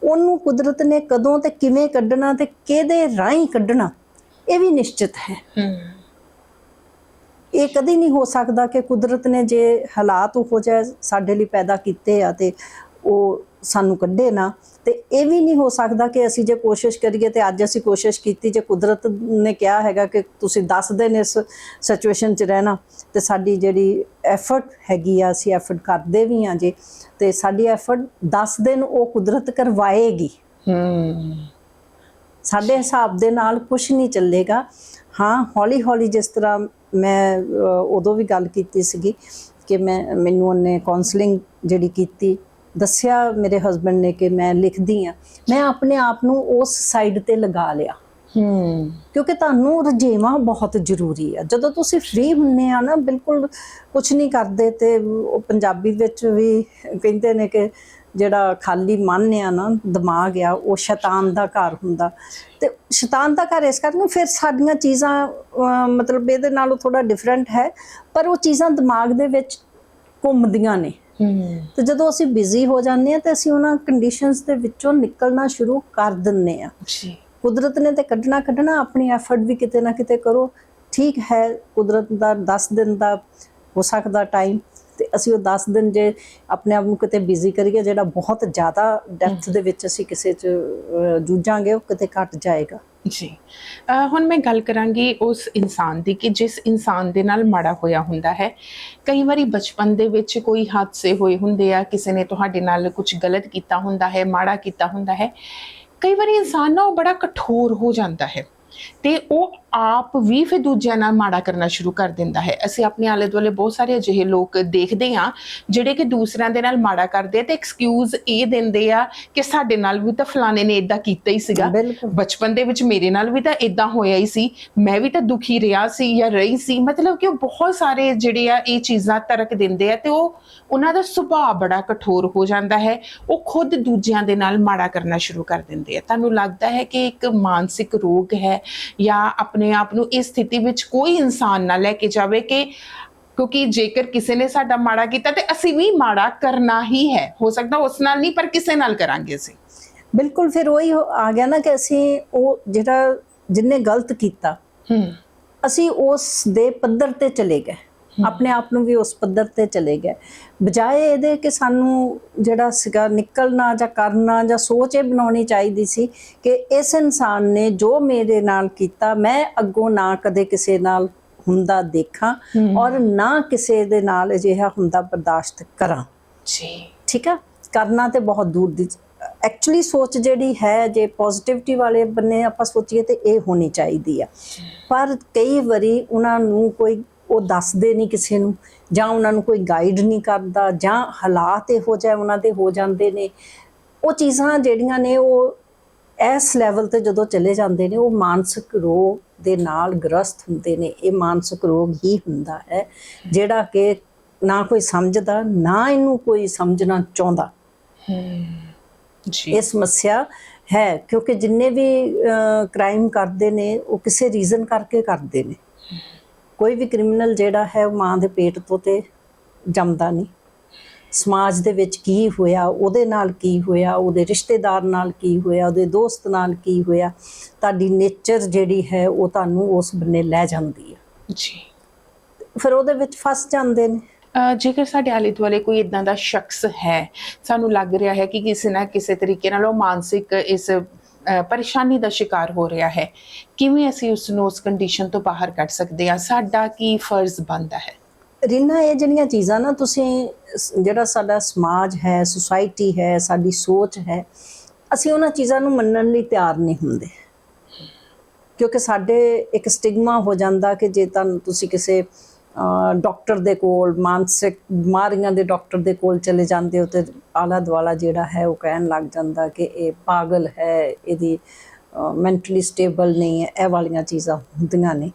ਉਹਨੂੰ ਕੁਦਰਤ ਨੇ ਕਦੋਂ ਤੇ ਕਿਵੇਂ ਕੱਢਣਾ ਤੇ ਕਿਹਦੇ ਰਾਹੀਂ ਕੱਢਣਾ ਇਹ ਵੀ ਨਿਸ਼ਚਿਤ ਹੈ। ਇਹ ਕਦੀ ਨਹੀਂ ਹੋ ਸਕਦਾ ਕਿ ਕੁਦਰਤ ਨੇ ਜੇ ਹਾਲਾਤ ਹੋ ਜਾਏ ਸਾਡੇ ਲਈ ਪੈਦਾ ਕੀਤੇ ਆ ਤੇ ਉਹ ਸਾਨੂੰ ਕੱਢੇ ਨਾ ਤੇ ਇਹ ਵੀ ਨਹੀਂ ਹੋ ਸਕਦਾ ਕਿ ਅਸੀਂ ਜੇ ਕੋਸ਼ਿਸ਼ ਕਰੀਏ ਤੇ ਅੱਜ ਅਸੀਂ ਕੋਸ਼ਿਸ਼ ਕੀਤੀ ਜੇ ਕੁਦਰਤ ਨੇ ਕਿਹਾ ਹੈਗਾ ਕਿ ਤੁਸੀਂ 10 ਦਿਨ ਇਸ ਸਿਚੁਏਸ਼ਨ 'ਚ ਰਹਿਣਾ ਤੇ ਸਾਡੀ ਜਿਹੜੀ ਐਫਰਟ ਹੈਗੀ ਆ ਅਸੀਂ ਐਫਰਟ ਕਰਦੇ ਵੀ ਆ ਜੇ ਤੇ ਸਾਡੀ ਐਫਰਟ 10 ਦਿਨ ਉਹ ਕੁਦਰਤ ਕਰਵਾਏਗੀ। ਹੂੰ। ਸਾਡੇ ਹਿਸਾਬ ਦੇ ਨਾਲ ਕੁਝ ਨਹੀਂ ਚੱਲੇਗਾ। ਹਾਂ ਹੌਲੀ ਹੌਲੀ ਜਿਸ ਤਰ੍ਹਾਂ ਮੈਂ ਉਦੋਂ ਵੀ ਗੱਲ ਕੀਤੀ ਸੀਗੀ ਕਿ ਮੈਂ ਮੈਨੂੰ ਉਹਨੇ ਕਾਉਂਸਲਿੰਗ ਜਿਹੜੀ ਕੀਤੀ ਦੱਸਿਆ ਮੇਰੇ ਹਸਬੰਡ ਨੇ ਕਿ ਮੈਂ ਲਿਖਦੀ ਆ ਮੈਂ ਆਪਣੇ ਆਪ ਨੂੰ ਉਸ ਸਾਈਡ ਤੇ ਲਗਾ ਲਿਆ। ਹੂੰ। ਕਿਉਂਕਿ ਤੁਹਾਨੂੰ ਰਜੇਵਾਂ ਬਹੁਤ ਜ਼ਰੂਰੀ ਆ। ਜਦੋਂ ਤੁਸੀਂ ਫ੍ਰੀ ਹੁੰਨੇ ਆ ਨਾ ਬਿਲਕੁਲ ਕੁਝ ਨਹੀਂ ਕਰਦੇ ਤੇ ਉਹ ਪੰਜਾਬੀ ਵਿੱਚ ਵੀ ਕਹਿੰਦੇ ਨੇ ਕਿ ਜਿਹੜਾ ਖਾਲੀ ਮਨ ਆ ਨਾ ਦਿਮਾਗ ਆ ਉਹ ਸ਼ੈਤਾਨ ਦਾ ਘਰ ਹੁੰਦਾ। ਤੇ ਸ਼ੈਤਾਨ ਦਾ ਘਰ ਇਸ ਕਰਕੇ ਫਿਰ ਸਾਡੀਆਂ ਚੀਜ਼ਾਂ ਮਤਲਬ ਇਹਦੇ ਨਾਲੋਂ ਥੋੜਾ ਡਿਫਰੈਂਟ ਹੈ ਪਰ ਉਹ ਚੀਜ਼ਾਂ ਦਿਮਾਗ ਦੇ ਵਿੱਚ ਘੁੰਮਦੀਆਂ ਨੇ। ਤੇ ਜਦੋਂ ਅਸੀਂ ਬਿਜ਼ੀ ਹੋ ਜਾਂਦੇ ਆ ਤੇ ਅਸੀਂ ਉਹਨਾਂ ਕੰਡੀਸ਼ਨਸ ਦੇ ਵਿੱਚੋਂ ਨਿਕਲਣਾ ਸ਼ੁਰੂ ਕਰ ਦਿੰਨੇ ਆ ਜੀ। ਕੁਦਰਤ ਨੇ ਤੇ ਕੱਢਣਾ ਕੱਢਣਾ ਆਪਣੀ ਐਫਰਟ ਵੀ ਕਿਤੇ ਨਾ ਕਿਤੇ ਕਰੋ। ਠੀਕ ਹੈ ਕੁਦਰਤ ਦਾ 10 ਦਿਨ ਦਾ ਹੋ ਸਕਦਾ ਟਾਈਮ ਤੇ ਅਸੀਂ ਉਹ 10 ਦਿਨ ਜੇ ਆਪਣੇ ਆਪ ਨੂੰ ਕਿਤੇ ਬਿਜ਼ੀ ਕਰੀਏ ਜਿਹੜਾ ਬਹੁਤ ਜ਼ਿਆਦਾ ਡੈਪਥ ਦੇ ਵਿੱਚ ਅਸੀਂ ਕਿਸੇ ਚ ਜੂਝਾਂਗੇ ਉਹ ਕਿਤੇ ਘਟ ਜਾਏਗਾ। ਜੀ। ਹੁਣ ਮੈਂ ਗੱਲ ਕਰਾਂਗੀ ਉਸ ਇਨਸਾਨ ਦੀ ਕਿ ਜਿਸ ਇਨਸਾਨ ਦੇ ਨਾਲ ਮਾੜਾ ਹੋਇਆ ਹੁੰਦਾ ਹੈ। ਕਈ ਵਾਰੀ ਬਚਪਨ ਦੇ ਵਿੱਚ ਕੋਈ ਹਾਦਸੇ ਹੋਏ ਹੁੰਦੇ ਆ, ਕਿਸੇ ਨੇ ਤੁਹਾਡੇ ਨਾਲ ਕੁਝ ਗਲਤ ਕੀਤਾ ਹੁੰਦਾ ਹੈ, ਮਾੜਾ ਕੀਤਾ ਹੁੰਦਾ ਹੈ। ਕਈ ਵਾਰੀ ਇਨਸਾਨ ਨਾ ਉਹ ਬੜਾ ਕਠੋਰ ਹੋ ਜਾਂਦਾ ਹੈ। ਤੇ ਉਹ ਆਪ ਵੀ ਫਿਰ ਦੂਜਿਆਂ ਨਾਲ ਮਾੜਾ ਕਰਨਾ ਸ਼ੁਰੂ ਕਰ ਦਿੰਦਾ ਹੈ। ਅਸੀਂ ਆਪਣੇ ਆਲੇ ਦੁਆਲੇ ਬਹੁਤ ਸਾਰੇ ਅਜਿਹੇ ਲੋਕ ਦੇਖਦੇ ਹਾਂ ਜਿਹੜੇ ਕਿ ਦੂਸਰਿਆਂ ਦੇ ਨਾਲ ਮਾੜਾ ਕਰਦੇ ਆ ਤੇ ਐਕਸਕਿਊਜ਼ ਇਹ ਦਿੰਦੇ ਆ ਕਿ ਸਾਡੇ ਨਾਲ ਵੀ ਤਾਂ ਫਲਾਣੇ ਨੇ ਇਦਾਂ ਕੀਤਾ ਹੀ ਸੀਗਾ। ਬਚਪਨ ਦੇ ਵਿੱਚ ਮੇਰੇ ਨਾਲ ਵੀ ਤਾਂ ਇਦਾਂ ਹੋਇਆ ਹੀ ਸੀ। ਮੈਂ ਵੀ ਤਾਂ ਦੁਖੀ ਰਿਹਾ ਸੀ ਜਾਂ ਰਹੀ ਸੀ। ਮਤਲਬ ਕਿ ਉਹ ਬਹੁਤ ਸਾਰੇ ਜਿਹੜੇ ਆ ਇਹ ਚੀਜ਼ਾਂ ਤਰਕ ਦਿੰਦੇ ਆ ਤੇ ਉਹ ਉਹਨਾਂ ਦਾ ਸੁਭਾਅ ਬੜਾ ਕਠੋਰ ਹੋ ਜਾਂਦਾ ਹੈ। ਉਹ ਖੁਦ ਦੂਜਿਆਂ ਦੇ ਨਾਲ ਮਾੜਾ ਕਰਨਾ ਸ਼ੁਰੂ ਕਰ ਦਿੰਦੇ ਆ। ਤੁਹਾਨੂੰ ਲੱਗਦਾ ਹੈ ਕਿ ਇੱਕ ਮਾਨਸਿਕ ਰੋਗ ਹੈ ਜਾਂ ਆਪਣੇ ਆਪ ਨੂੰ ਇਸ ਸਥਿਤੀ ਵਿੱਚ ਕੋਈ ਇਨਸਾਨ ਨਾ ਲੈ ਕੇ ਜਾਵੇ ਕਿ ਕਿਉਂਕਿ ਜੇਕਰ ਕਿਸੇ ਨੇ ਸਾਡਾ ਮਾੜਾ ਕੀਤਾ ਤੇ ਅਸੀਂ ਵੀ ਮਾੜਾ ਕਰਨਾ ਹੀ ਹੈ। ਹੋ ਸਕਦਾ ਉਸ ਨਾਲ ਨਹੀਂ ਪਰ ਕਿਸੇ ਨਾਲ ਕਰਾਂਗੇ ਅਸੀਂ। ਬਿਲਕੁਲ ਫਿਰ ਉਹੀ ਆ ਗਿਆ ਨਾ ਕਿ ਅਸੀਂ ਉਹ ਜਿਹੜਾ ਜਿੰਨੇ ਗਲਤ ਕੀਤਾ ਹੂੰ। ਅਸੀਂ ਉਸ ਦੇ ਪੱਧਰ ਤੇ ਚਲੇ ਗਏ। ਆਪਣੇ ਆਪ ਨੂੰ ਵੀ ਉਸ ਪੱਧਰ ਤੇ ਚਲੇ ਗਏ। ਬਜਾਏ ਇਹਦੇ ਕਿ ਸਾਨੂੰ ਜਿਹੜਾ ਸੀਗਾ ਨਿਕਲਣਾ ਜਾਂ ਕਰਨਾ ਜਾਂ ਸੋਚ ਇਹ ਬਣਾਉਣੀ ਚਾਹੀਦੀ ਸੀ ਕਿ ਇਸ ਇਨਸਾਨ ਨੇ ਜੋ ਮੇਰੇ ਨਾਲ ਕੀਤਾ ਮੈਂ ਅੱਗੋਂ ਨਾ ਕਦੇ ਕਿਸੇ ਨਾਲ ਹੁੰਦਾ ਦੇਖਾਂ ਔਰ ਨਾ ਕਿਸੇ ਦੇ ਨਾਲ ਅਜਿਹਾ ਹੁੰਦਾ ਬਰਦਾਸ਼ਤ ਕਰਾਂ। ਜੀ। ਠੀਕ ਆ? ਕਰਨਾ ਤੇ ਬਹੁਤ ਦੂਰ ਦੀ ਐਕਚੁਅਲੀ ਸੋਚ ਜਿਹੜੀ ਹੈ ਜੇ ਪੋਜ਼ਿਟਿਵਿਟੀ ਵਾਲੇ ਬੰਨੇ ਆਪਾਂ ਸੋਚੀਏ ਤੇ ਇਹ ਹੋਣੀ ਚਾਹੀਦੀ ਆ। ਪਰ ਕਈ ਵਾਰੀ ਉਹਨਾਂ ਨੂੰ ਕੋਈ ਉਹ ਦੱਸਦੇ ਨਹੀਂ ਕਿਸੇ ਨੂੰ ਜਾਂ ਉਹਨਾਂ ਨੂੰ ਕੋਈ ਗਾਈਡ ਨਹੀਂ ਕਰਦਾ ਜਾਂ ਹਾਲਾਤ ਇਹੋ ਜਿਹੇ ਉਹਨਾਂ ਦੇ ਹੋ ਜਾਂਦੇ ਨੇ। ਉਹ ਚੀਜ਼ਾਂ ਜਿਹੜੀਆਂ ਨੇ ਉਹ ਇਸ ਲੈਵਲ ਤੇ ਜਦੋਂ ਚਲੇ ਜਾਂਦੇ ਨੇ ਉਹ ਮਾਨਸਿਕ ਰੋਗ ਦੇ ਨਾਲ ਗ੍ਰਸਤ ਹੁੰਦੇ ਨੇ। ਇਹ ਮਾਨਸਿਕ ਰੋਗ ਹੀ ਹੁੰਦਾ ਹੈ ਜਿਹੜਾ ਕਿ ਨਾ ਕੋਈ ਸਮਝਦਾ ਨਾ ਇਹਨੂੰ ਕੋਈ ਸਮਝਣਾ ਚਾਹੁੰਦਾ। ਜੀ। ਇਹ ਸਮੱਸਿਆ ਹੈ ਕਿਉਂਕਿ ਜਿੰਨੇ ਵੀ ਕ੍ਰਾਈਮ ਕਰਦੇ ਨੇ ਉਹ ਕਿਸੇ ਰੀਜ਼ਨ ਕਰਕੇ ਕਰਦੇ ਨੇ। ਕੋਈ ਵੀ ਕ੍ਰਿਮੀਨਲ ਜਿਹੜਾ ਹੈ ਉਹ ਮਾਂ ਦੇ ਪੇਟ ਤੋਂ ਤੇ ਜੰਮਦਾ ਨਹੀਂ। ਸਮਾਜ ਦੇ ਵਿੱਚ ਕੀ ਹੋਇਆ ਉਹਦੇ ਨਾਲ ਕੀ ਹੋਇਆ ਉਹਦੇ ਰਿਸ਼ਤੇਦਾਰ ਨਾਲ ਕੀ ਹੋਇਆ ਉਹਦੇ ਦੋਸਤ ਨਾਲ ਕੀ ਹੋਇਆ ਤੁਹਾਡੀ ਨੇਚਰ ਜਿਹੜੀ ਹੈ ਉਹ ਤੁਹਾਨੂੰ ਉਸ ਬੰਨੇ ਲੈ ਜਾਂਦੀ ਹੈ। ਜੀ। ਫਿਰ ਉਹਦੇ ਵਿੱਚ ਫਸ ਜਾਂਦੇ ਨੇ। ਜੇਕਰ ਸਾਡੇ ਆਲੇ ਦੁਆਲੇ ਕੋਈ ਇਦਾਂ ਦਾ ਸ਼ਖਸ ਹੈ ਸਾਨੂੰ ਲੱਗ ਰਿਹਾ ਹੈ ਕਿ ਕਿਸੇ ਨਾ ਕਿਸੇ ਤਰੀਕੇ ਨਾਲ ਉਹ ਮਾਨਸਿਕ ਇਸ ਪਰੇਸ਼ਾਨੀ ਦਾ ਸ਼ਿਕਾਰ ਹੋ ਰਿਹਾ ਹੈ। ਕਿਵੇਂ ਅਸੀਂ ਉਸ ਨੂੰ ਉਸ ਕੰਡੀਸ਼ਨ ਤੋਂ ਬਾਹਰ ਕੱਢ ਸਕਦੇ ਹਾਂ? ਸਾਡਾ ਕੀ ਫਰਜ਼ ਬਣਦਾ ਹੈ? ਰੀਨਾ, ਇਹ ਜਿਹੜੀਆਂ ਚੀਜ਼ਾਂ ਨਾ ਤੁਸੀਂ ਜਿਹੜਾ ਸਾਡਾ ਸਮਾਜ ਹੈ ਸੁਸਾਇਟੀ ਹੈ, ਸਾਡੀ ਸੋਚ ਹੈ, ਅਸੀਂ ਉਹਨਾਂ ਚੀਜ਼ਾਂ ਨੂੰ ਮੰਨਣ ਲਈ ਤਿਆਰ ਨਹੀਂ ਹੁੰਦੇ। ਕਿਉਂਕਿ ਸਾਡੇ ਇੱਕ ਸਟਿਗਮਾ ਹੋ ਜਾਂਦਾ ਕਿ ਜੇ ਤੁਹਾਨੂੰ ਤੁਸੀਂ ਕਿਸੇ ਡਾਕਟਰ ਦੇ ਕੋਲ, ਮਾਨਸਿਕ, ਬਿਮਾਰੀਆਂ ਦੇ ਡਾਕਟਰ ਦੇ ਕੋਲ ਚਲੇ ਜਾਂਦੇ ਹੋ ਤੇ ਆਲਾ ਦੁਆਲਾ ਜਿਹੜਾ ਹੈ ਉਹ ਕਹਿਣ ਲੱਗ ਜਾਂਦਾ ਕਿ ਇਹ ਪਾਗਲ ਹੈ, ਇਹਦੀ ਮੈਂਟਲੀ ਸਟੇਬਲ ਨਹੀਂ ਹੈ, ਇਹ ਵਾਲੀਆਂ ਚੀਜ਼ਾਂ ਹੁੰਦੀਆਂ ਨੇ।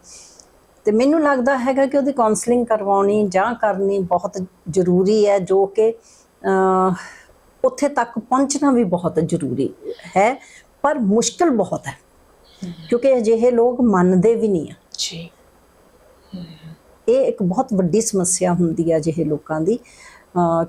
ਤੇ ਮੈਨੂੰ ਲੱਗਦਾ ਹੈਗਾ ਕਿ ਉਹਦੀ ਕਾਉਂਸਲਿੰਗ ਕਰਵਾਉਣੀ ਜਾਂ ਕਰਨੀ ਬਹੁਤ ਜ਼ਰੂਰੀ ਹੈ, ਜੋ ਕਿ ਉੱਥੇ ਤੱਕ ਪਹੁੰਚਣਾ ਵੀ ਬਹੁਤ ਜ਼ਰੂਰੀ ਹੈ, ਪਰ ਮੁਸ਼ਕਲ ਬਹੁਤ ਹੈ। ਕਿਉਂਕਿ ਅਜਿਹੇ ਲੋਕ ਮੰਨਦੇ ਵੀ ਨਹੀਂ ਆ। ਜੀ। ਇਹ ਇੱਕ ਬਹੁਤ ਵੱਡੀ ਸਮੱਸਿਆ ਹੁੰਦੀ ਹੈ ਅਜਿਹੇ ਲੋਕਾਂ ਦੀ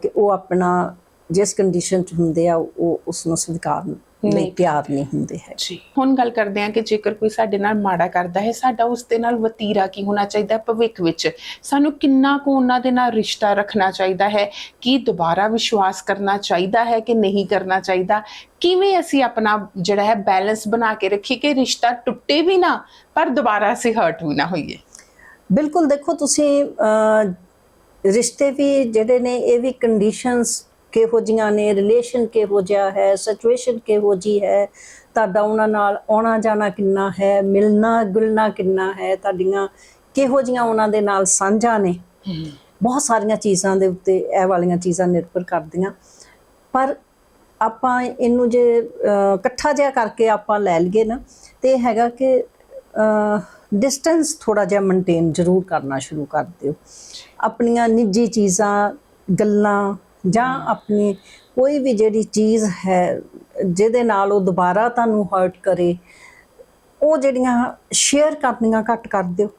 ਕਿ ਉਹ ਆਪਣਾ ਜਿਸ ਕੰਡੀਸ਼ਨ 'ਚ ਹੁੰਦੇ ਆ ਉਹ ਉਸ ਨੂੰ ਸਵੀਕਾਰ ਨਹੀਂ ਤਿਆਰ ਨਹੀਂ ਹੁੰਦੇ ਹੈ ਜੀ। ਹੁਣ ਗੱਲ ਕਰਦੇ ਹਾਂ ਕਿ ਜੇਕਰ ਕੋਈ ਸਾਡੇ ਨਾਲ ਮਾੜਾ ਕਰਦਾ ਹੈ ਸਾਡਾ ਉਸ ਦੇ ਨਾਲ ਵਤੀਰਾ ਕੀ ਹੋਣਾ ਚਾਹੀਦਾ ਹੈ ਭਵਿੱਖ ਵਿੱਚ? ਸਾਨੂੰ ਕਿੰਨਾ ਕੁ ਉਹਨਾਂ ਦੇ ਨਾਲ ਰਿਸ਼ਤਾ ਰੱਖਣਾ ਚਾਹੀਦਾ ਹੈ? ਕੀ ਦੁਬਾਰਾ ਵਿਸ਼ਵਾਸ ਕਰਨਾ ਚਾਹੀਦਾ ਹੈ ਕਿ ਨਹੀਂ ਕਰਨਾ ਚਾਹੀਦਾ? ਕਿਵੇਂ ਅਸੀਂ ਆਪਣਾ ਜਿਹੜਾ ਹੈ ਬੈਲੈਂਸ ਬਣਾ ਕੇ ਰੱਖੀਏ ਕਿ ਰਿਸ਼ਤਾ ਟੁੱਟੇ ਵੀ ਨਾ ਪਰ ਦੁਬਾਰਾ ਅਸੀਂ ਹਰਟ ਵੀ ਨਾ ਹੋਈਏ? ਬਿਲਕੁਲ ਦੇਖੋ ਤੁਸੀਂ ਰਿਸ਼ਤੇ ਵੀ ਜਿਹੜੇ ਨੇ ਇਹ ਵੀ ਕੰਡੀਸ਼ਨਸ ਕਿਹੋ ਜੀਆਂ ਨੇ ਰਿਲੇਸ਼ਨ ਕਿਹੋ ਜਿਹਾ ਹੈ ਸਿਚੁਏਸ਼ਨ ਕਿਹੋ ਜੀ ਹੈ ਤੁਹਾਡਾ ਉਹਨਾਂ ਨਾਲ ਆਉਣਾ ਜਾਣਾ ਕਿੰਨਾ ਹੈ ਮਿਲਣਾ ਗੁਲਣਾ ਕਿੰਨਾ ਹੈ ਤੁਹਾਡੀਆਂ ਕਿਹੋ ਜੀਆਂ ਉਹਨਾਂ ਦੇ ਨਾਲ ਸਾਂਝਾਂ ਨੇ। ਬਹੁਤ ਸਾਰੀਆਂ ਚੀਜ਼ਾਂ ਦੇ ਉੱਤੇ ਇਹ ਵਾਲੀਆਂ ਚੀਜ਼ਾਂ ਨਿਰਭਰ ਕਰਦੀਆਂ। ਪਰ ਆਪਾਂ ਇਹਨੂੰ ਜੇ ਇਕੱਠਾ ਜਿਹਾ ਕਰਕੇ ਆਪਾਂ ਲੈ ਲਈਏ ਨਾ ਤੇ ਇਹ ਹੈਗਾ ਕਿ ਡਿਸਟੈਂਸ ਥੋੜਾ ਜਿਹਾ ਮੇਨਟੇਨ ਜ਼ਰੂਰ ਕਰਨਾ ਸ਼ੁਰੂ ਕਰ ਦਿਓ। ਆਪਣੀਆਂ ਨਿੱਜੀ ਚੀਜ਼ਾਂ ਗੱਲਾਂ ਜਾਂ ਆਪਣੀ ਕੋਈ ਵੀ ਜਿਹੜੀ ਚੀਜ਼ ਹੈ ਜਿਹਦੇ ਨਾਲ ਉਹ ਦੁਬਾਰਾ ਤੁਹਾਨੂੰ ਹਰਟ ਕਰੇ ਉਹ ਜਿਹੜੀਆਂ ਸ਼ੇਅਰ ਕਰਨੀਆਂ ਘੱਟ ਕਰ ਦਿਓ।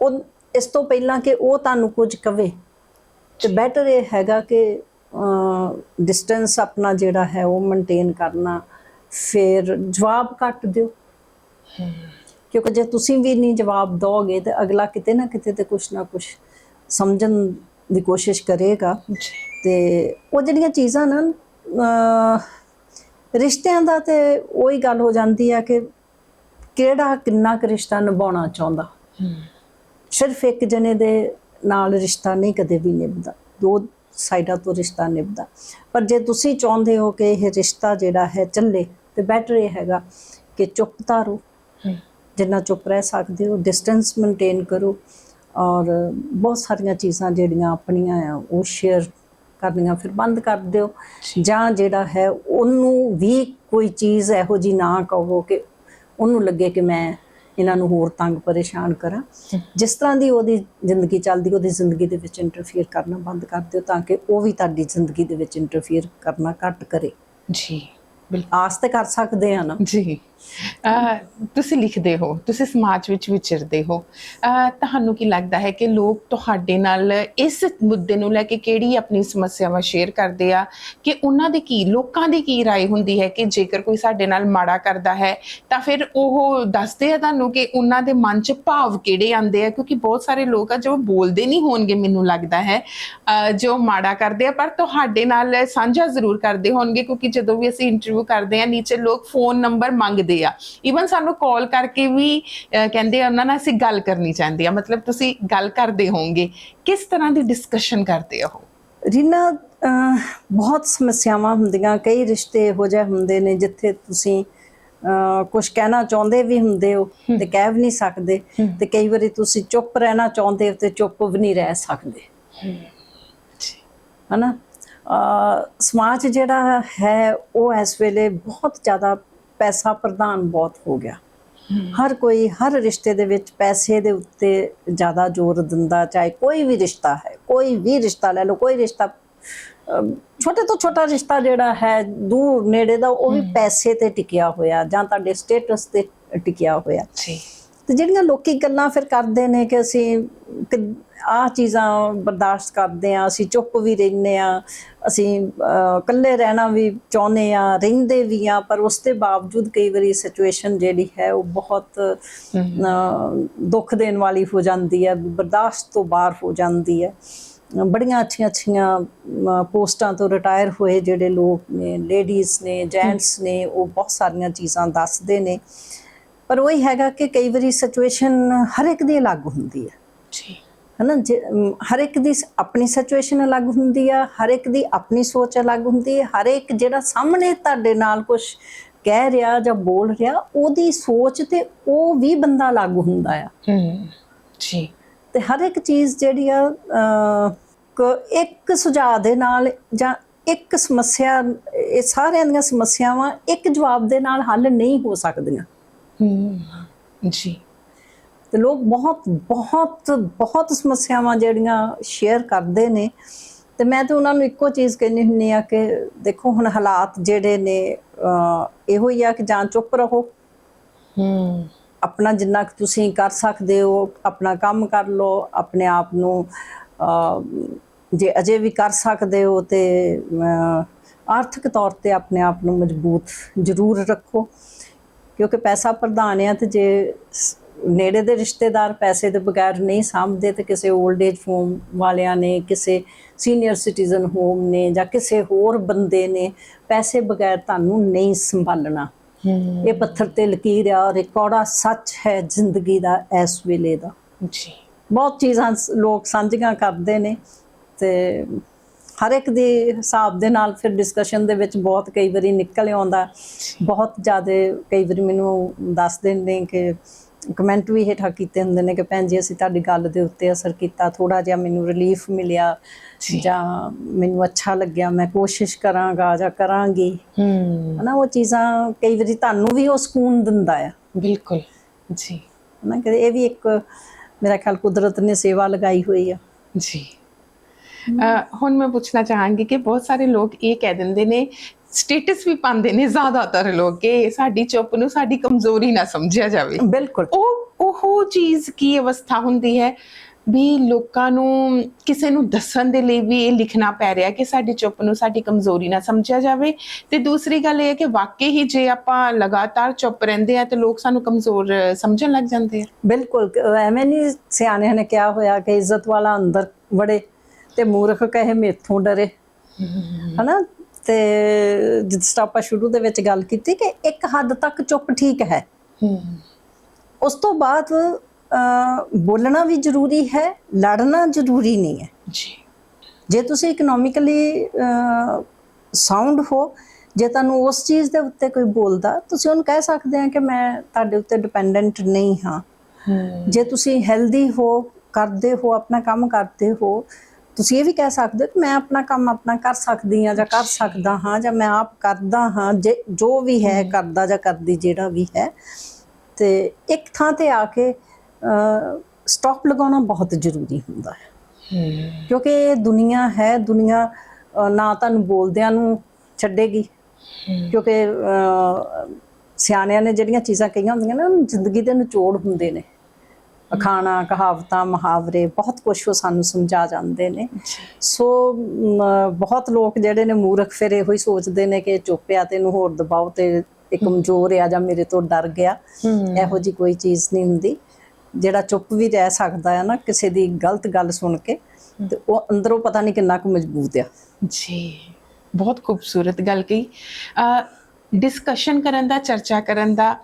ਉਹ ਇਸ ਤੋਂ ਪਹਿਲਾਂ ਕਿ ਉਹ ਤੁਹਾਨੂੰ ਕੁਝ ਕਵੇ। ਤੇ ਬੈਟਰ ਇਹ ਹੈਗਾ ਕਿ ਡਿਸਟੈਂਸ ਆਪਣਾ ਜਿਹੜਾ ਹੈ ਉਹ ਮੇਨਟੇਨ ਕਰਨਾ। ਫਿਰ ਜਵਾਬ ਘੱਟ ਦਿਓ। ਕਿਉਂਕਿ ਜੇ ਤੁਸੀਂ ਵੀ ਨਹੀਂ ਜਵਾਬ ਦੋਗੇ ਤੇ ਅਗਲਾ ਕਿਤੇ ਨਾ ਕਿਤੇ ਤੇ ਕੁਛ ਨਾ ਕੁਛ ਸਮਝਣ ਦੀ ਕੋਸ਼ਿਸ਼ ਕਰੇਗਾ। ਤੇ ਉਹ ਜਿਹੜੀਆਂ ਚੀਜ਼ਾਂ ਨਾ ਰਿਸ਼ਤਿਆਂ ਦਾ ਤੇ ਉਹੀ ਗੱਲ ਹੋ ਜਾਂਦੀ ਹੈ ਕਿ ਕਿਹੜਾ ਕਿੰਨਾ ਕੁ ਰਿਸ਼ਤਾ ਨਿਭਾਉਣਾ ਚਾਹੁੰਦਾ। ਸਿਰਫ ਇੱਕ ਜਣੇ ਦੇ ਨਾਲ ਰਿਸ਼ਤਾ ਨਹੀਂ ਕਦੇ ਵੀ ਨਿਭਦਾ। ਦੋ ਸਾਈਡਾਂ ਤੋਂ ਰਿਸ਼ਤਾ ਨਿਭਦਾ। ਪਰ ਜੇ ਤੁਸੀਂ ਚਾਹੁੰਦੇ ਹੋ ਕਿ ਇਹ ਰਿਸ਼ਤਾ ਜਿਹੜਾ ਹੈ ਚੱਲੇ ਤੇ ਬੈਟਰ ਇਹ ਹੈਗਾ ਕਿ ਚੁੱਪ ਧਾਰੋ ਜਿੰਨਾ ਚੁੱਪ ਰਹਿ ਸਕਦੇ ਹੋ ਡਿਸਟੈਂਸ ਮੇਨਟੇਨ ਕਰੋ ਔਰ ਬਹੁਤ ਸਾਰੀਆਂ ਚੀਜ਼ਾਂ ਜਿਹੜੀਆਂ ਆਪਣੀਆਂ ਆ ਉਹ ਸ਼ੇਅਰ ਕਰਨੀਆਂ ਫਿਰ ਬੰਦ ਕਰ ਦਿਓ। ਜਾਂ। ਜਿਹੜਾ ਹੈ ਉਹਨੂੰ ਵੀ ਕੋਈ ਚੀਜ਼ ਇਹੋ ਜੀ ਨਾ ਕਹੋ ਕਿ ਉਹਨੂੰ ਲੱਗੇ ਕਿ ਮੈਂ ਇਹਨਾਂ ਨੂੰ ਹੋਰ ਤੰਗ ਪਰੇਸ਼ਾਨ ਕਰਾਂ। ਜਿਸ ਤਰ੍ਹਾਂ ਦੀ ਉਹਦੀ ਜ਼ਿੰਦਗੀ ਚੱਲਦੀ ਉਹਦੀ ਜ਼ਿੰਦਗੀ ਦੇ ਵਿੱਚ ਇੰਟਰਫੇਅਰ ਕਰਨਾ ਬੰਦ ਕਰ ਦਿਓ ਤਾਂ ਕਿ ਉਹ ਵੀ ਤੁਹਾਡੀ ਜ਼ਿੰਦਗੀ ਦੇ ਵਿੱਚ ਇੰਟਰਫੇਅਰ ਕਰਨਾ ਘੱਟ ਕਰੇ। ਜੀ ਬਿਲਕੁਲ। ਆਸ ਤੇ ਕਰ ਸਕਦੇ ਆ ਨਾ। ਜੀ। ਤੁਸੀਂ ਲਿਖਦੇ ਹੋ ਤੁਸੀਂ ਸਮਾਜ ਵਿੱਚ ਵਿਚਰਦੇ ਹੋ ਅਹ ਤੁਹਾਨੂੰ ਕੀ ਲੱਗਦਾ ਹੈ ਕਿ ਲੋਕ ਤੁਹਾਡੇ ਨਾਲ ਇਸ ਮੁੱਦੇ ਨੂੰ ਲੈ ਕੇ ਕਿਹੜੀ ਆਪਣੀ ਸਮੱਸਿਆਵਾਂ ਸ਼ੇਅਰ ਕਰਦੇ ਆ ਕਿ ਉਹਨਾਂ ਦੀ ਕੀ ਲੋਕਾਂ ਦੀ ਕੀ رائے ਹੁੰਦੀ ਹੈ ਕਿ ਜੇਕਰ ਕੋਈ ਸਾਡੇ ਨਾਲ ਮਾੜਾ ਕਰਦਾ ਹੈ ਤਾਂ ਫਿਰ ਉਹ ਦੱਸਦੇ ਆ ਤੁਹਾਨੂੰ ਕਿ ਉਹਨਾਂ ਦੇ ਮਨ 'ਚ ਭਾਵ ਕਿਹੜੇ ਆਉਂਦੇ ਆ ਕਿਉਂਕਿ ਬਹੁਤ ਸਾਰੇ ਲੋਕ ਆ ਜੋ ਬੋਲਦੇ ਨਹੀਂ ਹੋਣਗੇ ਮੈਨੂੰ ਲੱਗਦਾ ਹੈ ਅਹ ਜੋ ਮਾੜਾ ਕਰਦੇ ਆ ਪਰ ਤੁਹਾਡੇ ਨਾਲ ਸਾਂਝਾ ਜ਼ਰੂਰ ਕਰਦੇ ਹੋਣਗੇ ਕਿਉਂਕਿ ਜਦੋਂ ਵੀ ਅਸੀਂ ਇੰਟਰਵਿਊ ਕਰਦੇ ਆ ਨੀਚੇ ਲੋਕ ਫੋਨ ਨੰਬਰ ਮੰਗਦੇ ਆ। ਈਵਨ ਸਾਨੂੰ ਕਾਲ ਕਰਕੇ ਵੀ ਕਹਿੰਦੇ ਆ ਉਹਨਾਂ ਨਾਲ ਅਸੀਂ ਗੱਲ ਕਰਨੀ ਚਾਹੁੰਦੇ ਆ। ਮਤਲਬ ਤੁਸੀਂ ਗੱਲ ਕਰਦੇ ਹੋਵੋਗੇ। ਕਿਸ ਤਰ੍ਹਾਂ ਦੀ ਡਿਸਕਸ਼ਨ ਕਰਦੇ ਉਹ? ਰੀਨਾ ਬਹੁਤ ਸਮੱਸਿਆਵਾਂ ਹੁੰਦੀਆਂ। ਕਈ ਰਿਸ਼ਤੇ ਇਹੋ ਜਿਹੇ ਹੁੰਦੇ ਨੇ ਜਿੱਥੇ ਤੁਸੀਂ ਕੁਝ ਕਹਿਣਾ ਚਾਹੁੰਦੇ ਵੀ ਹੁੰਦੇ ਹੋ ਤੇ ਕਹਿ ਵੀ ਨਹੀਂ ਸਕਦੇ। ਤੇ ਕਈ ਵਾਰੀ ਤੁਸੀਂ ਚੁੱਪ ਰਹਿਣਾ ਚਾਹੁੰਦੇ ਹੋ ਤੇ ਚੁੱਪ ਵੀ ਨਹੀਂ ਰਹਿ ਸਕਦੇ। ਹਨਾ? ਸਮਾਜ ਜਿਹੜਾ ਹੈ ਉਹ ਇਸ ਵੇਲੇ ਬਹੁਤ ਜ਼ਿਆਦਾ ਪੈਸਾ ਪ੍ਰਧਾਨ ਬਹੁਤ ਹੋ ਗਿਆ। ਹਰ ਕੋਈ ਹਰ ਰਿਸ਼ਤੇ ਦੇ ਵਿੱਚ ਪੈਸੇ ਦੇ ਉੱਤੇ ਜ਼ਿਆਦਾ ਜ਼ੋਰ ਦਿੰਦਾ ਚਾਹੇ ਕੋਈ ਵੀ ਰਿਸ਼ਤਾ ਹੈ ਕੋਈ ਵੀ ਰਿਸ਼ਤਾ ਲੈ ਲਓ ਕੋਈ ਰਿਸ਼ਤਾ ਛੋਟੇ ਤੋਂ ਛੋਟਾ ਰਿਸ਼ਤਾ ਜਿਹੜਾ ਹੈ ਦੂਰ ਨੇੜੇ ਦਾ ਉਹ ਵੀ ਪੈਸੇ ਤੇ ਟਿਕਿਆ ਹੋਇਆ ਜਾਂ ਤੁਹਾਡੇ ਸਟੇਟਸ ਤੇ ਟਿਕਿਆ ਹੋਇਆ। ਜੀ। ਤੇ ਜਿਹੜੀਆਂ ਲੋਕੀ ਗੱਲਾਂ ਫਿਰ ਕਰਦੇ ਨੇ ਕਿ ਅਸੀਂ ਆ ਚੀਜ਼ਾਂ ਬਰਦਾਸ਼ਤ ਕਰਦੇ ਆ ਅਸੀਂ ਚੁੱਪ ਵੀ ਰਹਿੰਦੇ ਆ ਅਸੀਂ ਇਕੱਲੇ ਰਹਿਣਾ ਵੀ ਚਾਹੁੰਦੇ ਆ ਰਹਿੰਦੇ ਵੀ ਆ ਪਰ ਉਸ ਦੇ ਬਾਵਜੂਦ ਕਈ ਵਾਰੀ ਸਿਚੁਏਸ਼ਨ ਜਿਹੜੀ ਹੈ ਉਹ ਬਹੁਤ ਦੁੱਖ ਦੇਣ ਵਾਲੀ ਹੋ ਜਾਂਦੀ ਹੈ ਬਰਦਾਸ਼ਤ ਤੋਂ ਬਾਹਰ ਹੋ ਜਾਂਦੀ ਹੈ। ਬੜੀਆਂ ਅੱਛੀਆਂ ਅੱਛੀਆਂ ਪੋਸਟਾਂ ਤੋਂ ਰਿਟਾਇਰ ਹੋਏ ਜਿਹੜੇ ਲੋਕ ਨੇ ਲੇਡੀਜ਼ ਨੇ ਜੈਂਟਸ ਨੇ ਉਹ ਬਹੁਤ ਸਾਰੀਆਂ ਚੀਜ਼ਾਂ ਦੱਸਦੇ ਨੇ। ਪਰ ਉਹੀ ਹੈਗਾ ਕਿ ਕਈ ਵਾਰੀ ਸਿਚੁਏਸ਼ਨ ਹਰ ਇੱਕ ਦੀ ਅਲੱਗ ਹੁੰਦੀ ਹੈ। ਜੀ। ਹਨਾ? ਹਰ ਇੱਕ ਦੀ ਆਪਣੀ ਸਿਚੁਏਸ਼ਨ ਅਲੱਗ ਹੁੰਦੀ ਆ ਹਰ ਇੱਕ ਦੀ ਆਪਣੀ ਸੋਚ ਅਲੱਗ ਹੁੰਦੀ ਹੈ ਹਰ ਇੱਕ ਜਿਹੜਾ ਸਾਹਮਣੇ ਤੁਹਾਡੇ ਨਾਲ ਕੁਝ ਕਹਿ ਰਿਹਾ ਜਾਂ ਬੋਲ ਰਿਹਾ ਉਹਦੀ ਸੋਚ ਤੇ ਉਹ ਵੀ ਬੰਦਾ ਅਲੱਗ ਹੁੰਦਾ ਆ। ਜੀ। ਤੇ ਹਰ ਇੱਕ ਚੀਜ਼ ਜਿਹੜੀ ਆ ਇੱਕ ਸੁਝਾਅ ਦੇ ਨਾਲ ਜਾਂ ਇੱਕ ਸਮੱਸਿਆ ਇਹ ਸਾਰਿਆਂ ਦੀਆਂ ਸਮੱਸਿਆਵਾਂ ਇੱਕ ਜਵਾਬ ਦੇ ਨਾਲ ਹੱਲ ਨਹੀਂ ਹੋ ਸਕਦੀਆਂ। ਹਮ ਜੀ। ਤੇ ਲੋਕ ਬਹੁਤ ਬਹੁਤ ਬਹੁਤ ਸਮੱਸਿਆਵਾਂ ਜਿਹੜੀਆਂ ਸ਼ੇਅਰ ਕਰਦੇ ਨੇ। ਤੇ ਮੈਂ ਤਾਂ ਉਹਨਾਂ ਨੂੰ ਇੱਕੋ ਚੀਜ਼ ਕਹਿੰਦੀ ਹੁੰਦੀ ਆ ਕਿ ਦੇਖੋ ਹੁਣ ਹਾਲਾਤ ਜਿਹੜੇ ਨੇ ਇਹੋ ਹੀ ਆ ਕਿ ਜਾਂ ਚੁੱਪ ਰਹੋ। ਹਮ ਆਪਣਾ ਜਿੰਨਾ ਕੁ ਤੁਸੀਂ ਕਰ ਸਕਦੇ ਹੋ ਆਪਣਾ ਕੰਮ ਕਰ ਲਓ ਆਪਣੇ ਆਪ ਨੂੰ ਜੇ ਅਜੇ ਵੀ ਕਰ ਸਕਦੇ ਹੋ ਤੇ ਆਰਥਿਕ ਤੌਰ ਤੇ ਆਪਣੇ ਆਪ ਨੂੰ ਮਜ਼ਬੂਤ ਜ਼ਰੂਰ ਰੱਖੋ। ਕਿਉਂਕਿ ਪੈਸਾ ਪ੍ਰਧਾਨ ਆ ਤੇ ਜੇ ਨੇੜੇ ਦੇ ਰਿਸ਼ਤੇਦਾਰ ਪੈਸੇ ਦੇ ਬਗੈਰ ਨਹੀਂ ਸਾਂਭਦੇ ਤੇ ਕਿਸੇ 올ਡ ਏਜ ਹੋਮ ਵਾਲਿਆਂ ਨੇ ਕਿਸੇ ਸੀਨੀਅਰ ਸਿਟੀਜ਼ਨ ਹੋਮ ਨੇ ਜਾਂ ਕਿਸੇ ਹੋਰ ਬੰਦੇ ਨੇ ਪੈਸੇ ਬਗੈਰ ਤੁਹਾਨੂੰ ਨਹੀਂ ਸੰਭਾਲਣਾ। ਇਹ ਪੱਥਰ ਤੇ ਲਕੀਰ ਆ ਔਰ ਇਹ ਕੌੜਾ ਸੱਚ ਹੈ ਜ਼ਿੰਦਗੀ ਦਾ ਇਸ ਵੇਲੇ ਦਾ। ਜੀ। ਬਹੁਤ ਚੀਜ਼ਾਂ ਲੋਕ ਸਾਂਝੀਆਂ ਕਰਦੇ ਨੇ ਤੇ ਹਰ ਇੱਕ ਦੇ ਹਿਸਾਬ ਦੇ ਨਾਲ ਫਿਰ ਡਿਸਕਸ਼ਨ ਦੇ ਵਿੱਚ ਬਹੁਤ ਕਈ ਵਾਰੀ ਨਿਕਲ ਆਉਂਦਾ। ਬਹੁਤ ਜ਼ਿਆਦਾ ਕਈ ਵਾਰੀ ਮੈਨੂੰ ਦੱਸ ਦਿੰਦੇ ਕਿ ਕਮੈਂਟ ਵੀ ਹੇਠਾਂ ਕੀਤੇ ਹੁੰਦੇ ਨੇ ਕਿ ਭੈਣ ਜੀ ਅਸੀਂ ਤੁਹਾਡੀ ਗੱਲ ਦੇ ਉੱਤੇ ਅਸਰ ਕੀਤਾ ਥੋੜਾ ਜਿਹਾ ਮੈਨੂੰ ਰਿਲੀਫ ਮਿਲਿਆ ਜਾਂ। ਮੈਨੂੰ ਅੱਛਾ ਲੱਗਿਆ ਮੈਂ ਕੋਸ਼ਿਸ਼ ਕਰਾਂਗਾ ਜਾਂ ਕਰਾਂਗੀ। ਹਮ ਹਨਾ ਉਹ ਚੀਜ਼ਾਂ ਕਈ ਵਾਰੀ ਤੁਹਾਨੂੰ ਵੀ ਉਹ ਸਕੂਨ ਦਿੰਦਾ ਆ। ਬਿਲਕੁਲ। ਜੀ। ਹਨਾ ਕਿ ਇਹ ਵੀ ਇੱਕ ਮੇਰਾ ਖਿਆਲ ਕੁਦਰਤ ਨੇ ਸੇਵਾ ਲਗਾਈ ਹੋਈ ਆ। ਜੀ। ਹੁਣ ਮੈਂ ਪੁੱਛਣਾ ਚਾਹਾਂਗੀ ਕਿ ਬਹੁਤ ਸਾਰੇ ਲੋਕ ਇਹ ਕਹਿ ਦਿੰਦੇ ਨੇ ਸਟੇਟਸ ਵੀ ਪਾਉਂਦੇ ਨੇ ਜ਼ਿਆਦਾਤਰ ਲੋਕ ਕਿ ਸਾਡੀ ਚੁੱਪ ਨੂੰ ਸਾਡੀ ਕਮਜ਼ੋਰੀ ਨਾ ਸਮਝਿਆ ਜਾਵੇ। ਬਿਲਕੁਲ। ਉਹ ਉਹ ਚੀਜ਼ ਕੀ ਅਵਸਥਾ ਹੁੰਦੀ ਹੈ ਵੀ ਲੋਕਾਂ ਨੂੰ ਕਿਸੇ ਨੂੰ ਦੱਸਣ ਦੇ ਲਈ ਵੀ ਇਹ ਲਿਖਣਾ ਪੈ ਰਿਹਾ ਕਿ ਸਾਡੀ ਚੁੱਪ ਨੂੰ ਸਾਡੀ ਕਮਜ਼ੋਰੀ ਨਾ ਸਮਝਿਆ ਜਾਵੇ। ਤੇ ਦੂਸਰੀ ਗੱਲ ਇਹ ਹੈ ਕਿ ਵਾਕਈ ਹੀ ਜੇ ਆਪਾਂ ਲਗਾਤਾਰ ਚੁੱਪ ਰਹਿੰਦੇ ਆ ਤੇ ਲੋਕ ਸਾਨੂੰ ਕਮਜ਼ੋਰ ਸਮਝਣ ਲੱਗ ਜਾਂਦੇ ਆ। ਬਿਲਕੁਲ। ਐਵੇਂ ਨਹੀਂ ਸਿਆਣਿਆਂ ਨੇ ਕਿਹਾ ਹੋਇਆ ਕਿ ਇੱਜ਼ਤ ਵਾਲਾ ਅੰਦਰ ਵੜੇ ਤੇ ਮੂਰਖ ਕਹੇ ਮੇਥੋਂ ਡਰੇ। ਹਨਾ? ਤੇ ਜਿਸ ਤਰ੍ਹਾਂ ਆਪਾਂ ਸ਼ੁਰੂ ਦੇ ਵਿੱਚ ਗੱਲ ਕੀਤੀ ਕਿ ਇੱਕ ਹੱਦ ਤੱਕ ਚੁੱਪ ਠੀਕ ਹੈ। ਹੂੰ। ਉਸ ਤੋਂ ਬਾਅਦ ਬੋਲਣਾ ਵੀ ਜ਼ਰੂਰੀ ਹੈ ਲੜਨਾ ਜ਼ਰੂਰੀ ਨਹੀਂ ਹੈ। ਜੀ। ਜੇ ਤੁਸੀਂ ਇਕਨੋਮਿਕਲੀ ਸਾਊਂਡ ਹੋ ਜੇ ਤੁਹਾਨੂੰ ਉਸ ਚੀਜ਼ ਦੇ ਉੱਤੇ ਕੋਈ ਬੋਲਦਾ ਤੁਸੀਂ ਉਹਨੂੰ ਕਹਿ ਸਕਦੇ ਆ ਕਿ ਮੈਂ ਤੁਹਾਡੇ ਉੱਤੇ ਡਿਪੈਂਡੈਂਟ ਨਹੀਂ ਹੂੰ। ਜੇ ਤੁਸੀਂ ਹੈਲਦੀ ਹੋ ਕਰਦੇ ਹੋ ਆਪਣਾ ਕੰਮ ਕਰਦੇ ਹੋ ਤੁਸੀਂ ਇਹ ਵੀ ਕਹਿ ਸਕਦੇ ਹੋ ਕਿ ਮੈਂ ਆਪਣਾ ਕੰਮ ਆਪਣਾ ਕਰ ਸਕਦੀ ਹਾਂ ਜਾਂ ਕਰ ਸਕਦਾ ਹਾਂ ਜਾਂ ਮੈਂ ਆਪ ਕਰਦਾ ਹਾਂ ਜੇ ਵੀ ਹੈ ਕਰਦਾ ਜਾਂ ਕਰਦੀ ਜਿਹੜਾ ਵੀ ਹੈ। ਤੇ ਇੱਕ ਥਾਂ ਤੇ ਆ ਕੇ ਸਟਾਪ ਲਗਾਉਣਾ ਬਹੁਤ ਜ਼ਰੂਰੀ ਹੁੰਦਾ ਹੈ। ਕਿਉਂਕਿ ਇਹ ਦੁਨੀਆ ਹੈ ਦੁਨੀਆ ਨਾ ਤੁਹਾਨੂੰ ਬੋਲਦਿਆਂ ਨੂੰ ਛੱਡੇਗੀ। ਕਿਉਂਕਿ ਸਿਆਣਿਆਂ ਨੇ ਜਿਹੜੀਆਂ ਚੀਜ਼ਾਂ ਕਹੀਆਂ ਹੁੰਦੀਆਂ ਨੇ ਉਹ ਜ਼ਿੰਦਗੀ ਦੇ ਨਿਚੋੜ ਹੁੰਦੇ ਨੇ। ਅਖਾਣਾ ਕਹਾਵਤਾਂ ਮੁਹਾਵਰੇ ਬਹੁਤ ਕੁਝ ਉਹ ਸਾਨੂੰ ਸਮਝਾ ਜਾਂਦੇ ਨੇ। ਸੋ ਬਹੁਤ ਲੋਕ ਜਿਹੜੇ ਨੇ ਮੂਰਖ ਫਿਰ ਇਹੋ ਹੀ ਸੋਚਦੇ ਨੇ ਕਿ ਚੁੱਪ ਆ ਤੇ ਇਹਨੂੰ ਹੋਰ ਦਬਾਓ ਤੇ ਇਹ ਕਮਜ਼ੋਰ ਆ ਜਾਂ ਮੇਰੇ ਤੋਂ ਡਰ ਗਿਆ। ਇਹੋ ਜੀ ਕੋਈ ਚੀਜ਼ ਨਹੀਂ ਹੁੰਦੀ। ਜਿਹੜਾ ਚੁੱਪ ਵੀ ਰਹਿ ਸਕਦਾ ਹੈ ਨਾ ਕਿਸੇ ਦੀ ਗਲਤ ਗੱਲ ਸੁਣ ਕੇ ਤੇ ਉਹ ਅੰਦਰੋਂ ਪਤਾ ਨਹੀਂ ਕਿੰਨਾ ਕੁ ਮਜ਼ਬੂਤ ਆ। ਜੀ ਬਹੁਤ ਖੂਬਸੂਰਤ ਗੱਲ ਕਹੀ। ਡਿਸਕਸ਼ਨ ਕਰਨ ਦਾ ਚਰਚਾ ਕਰਨ ਦਾ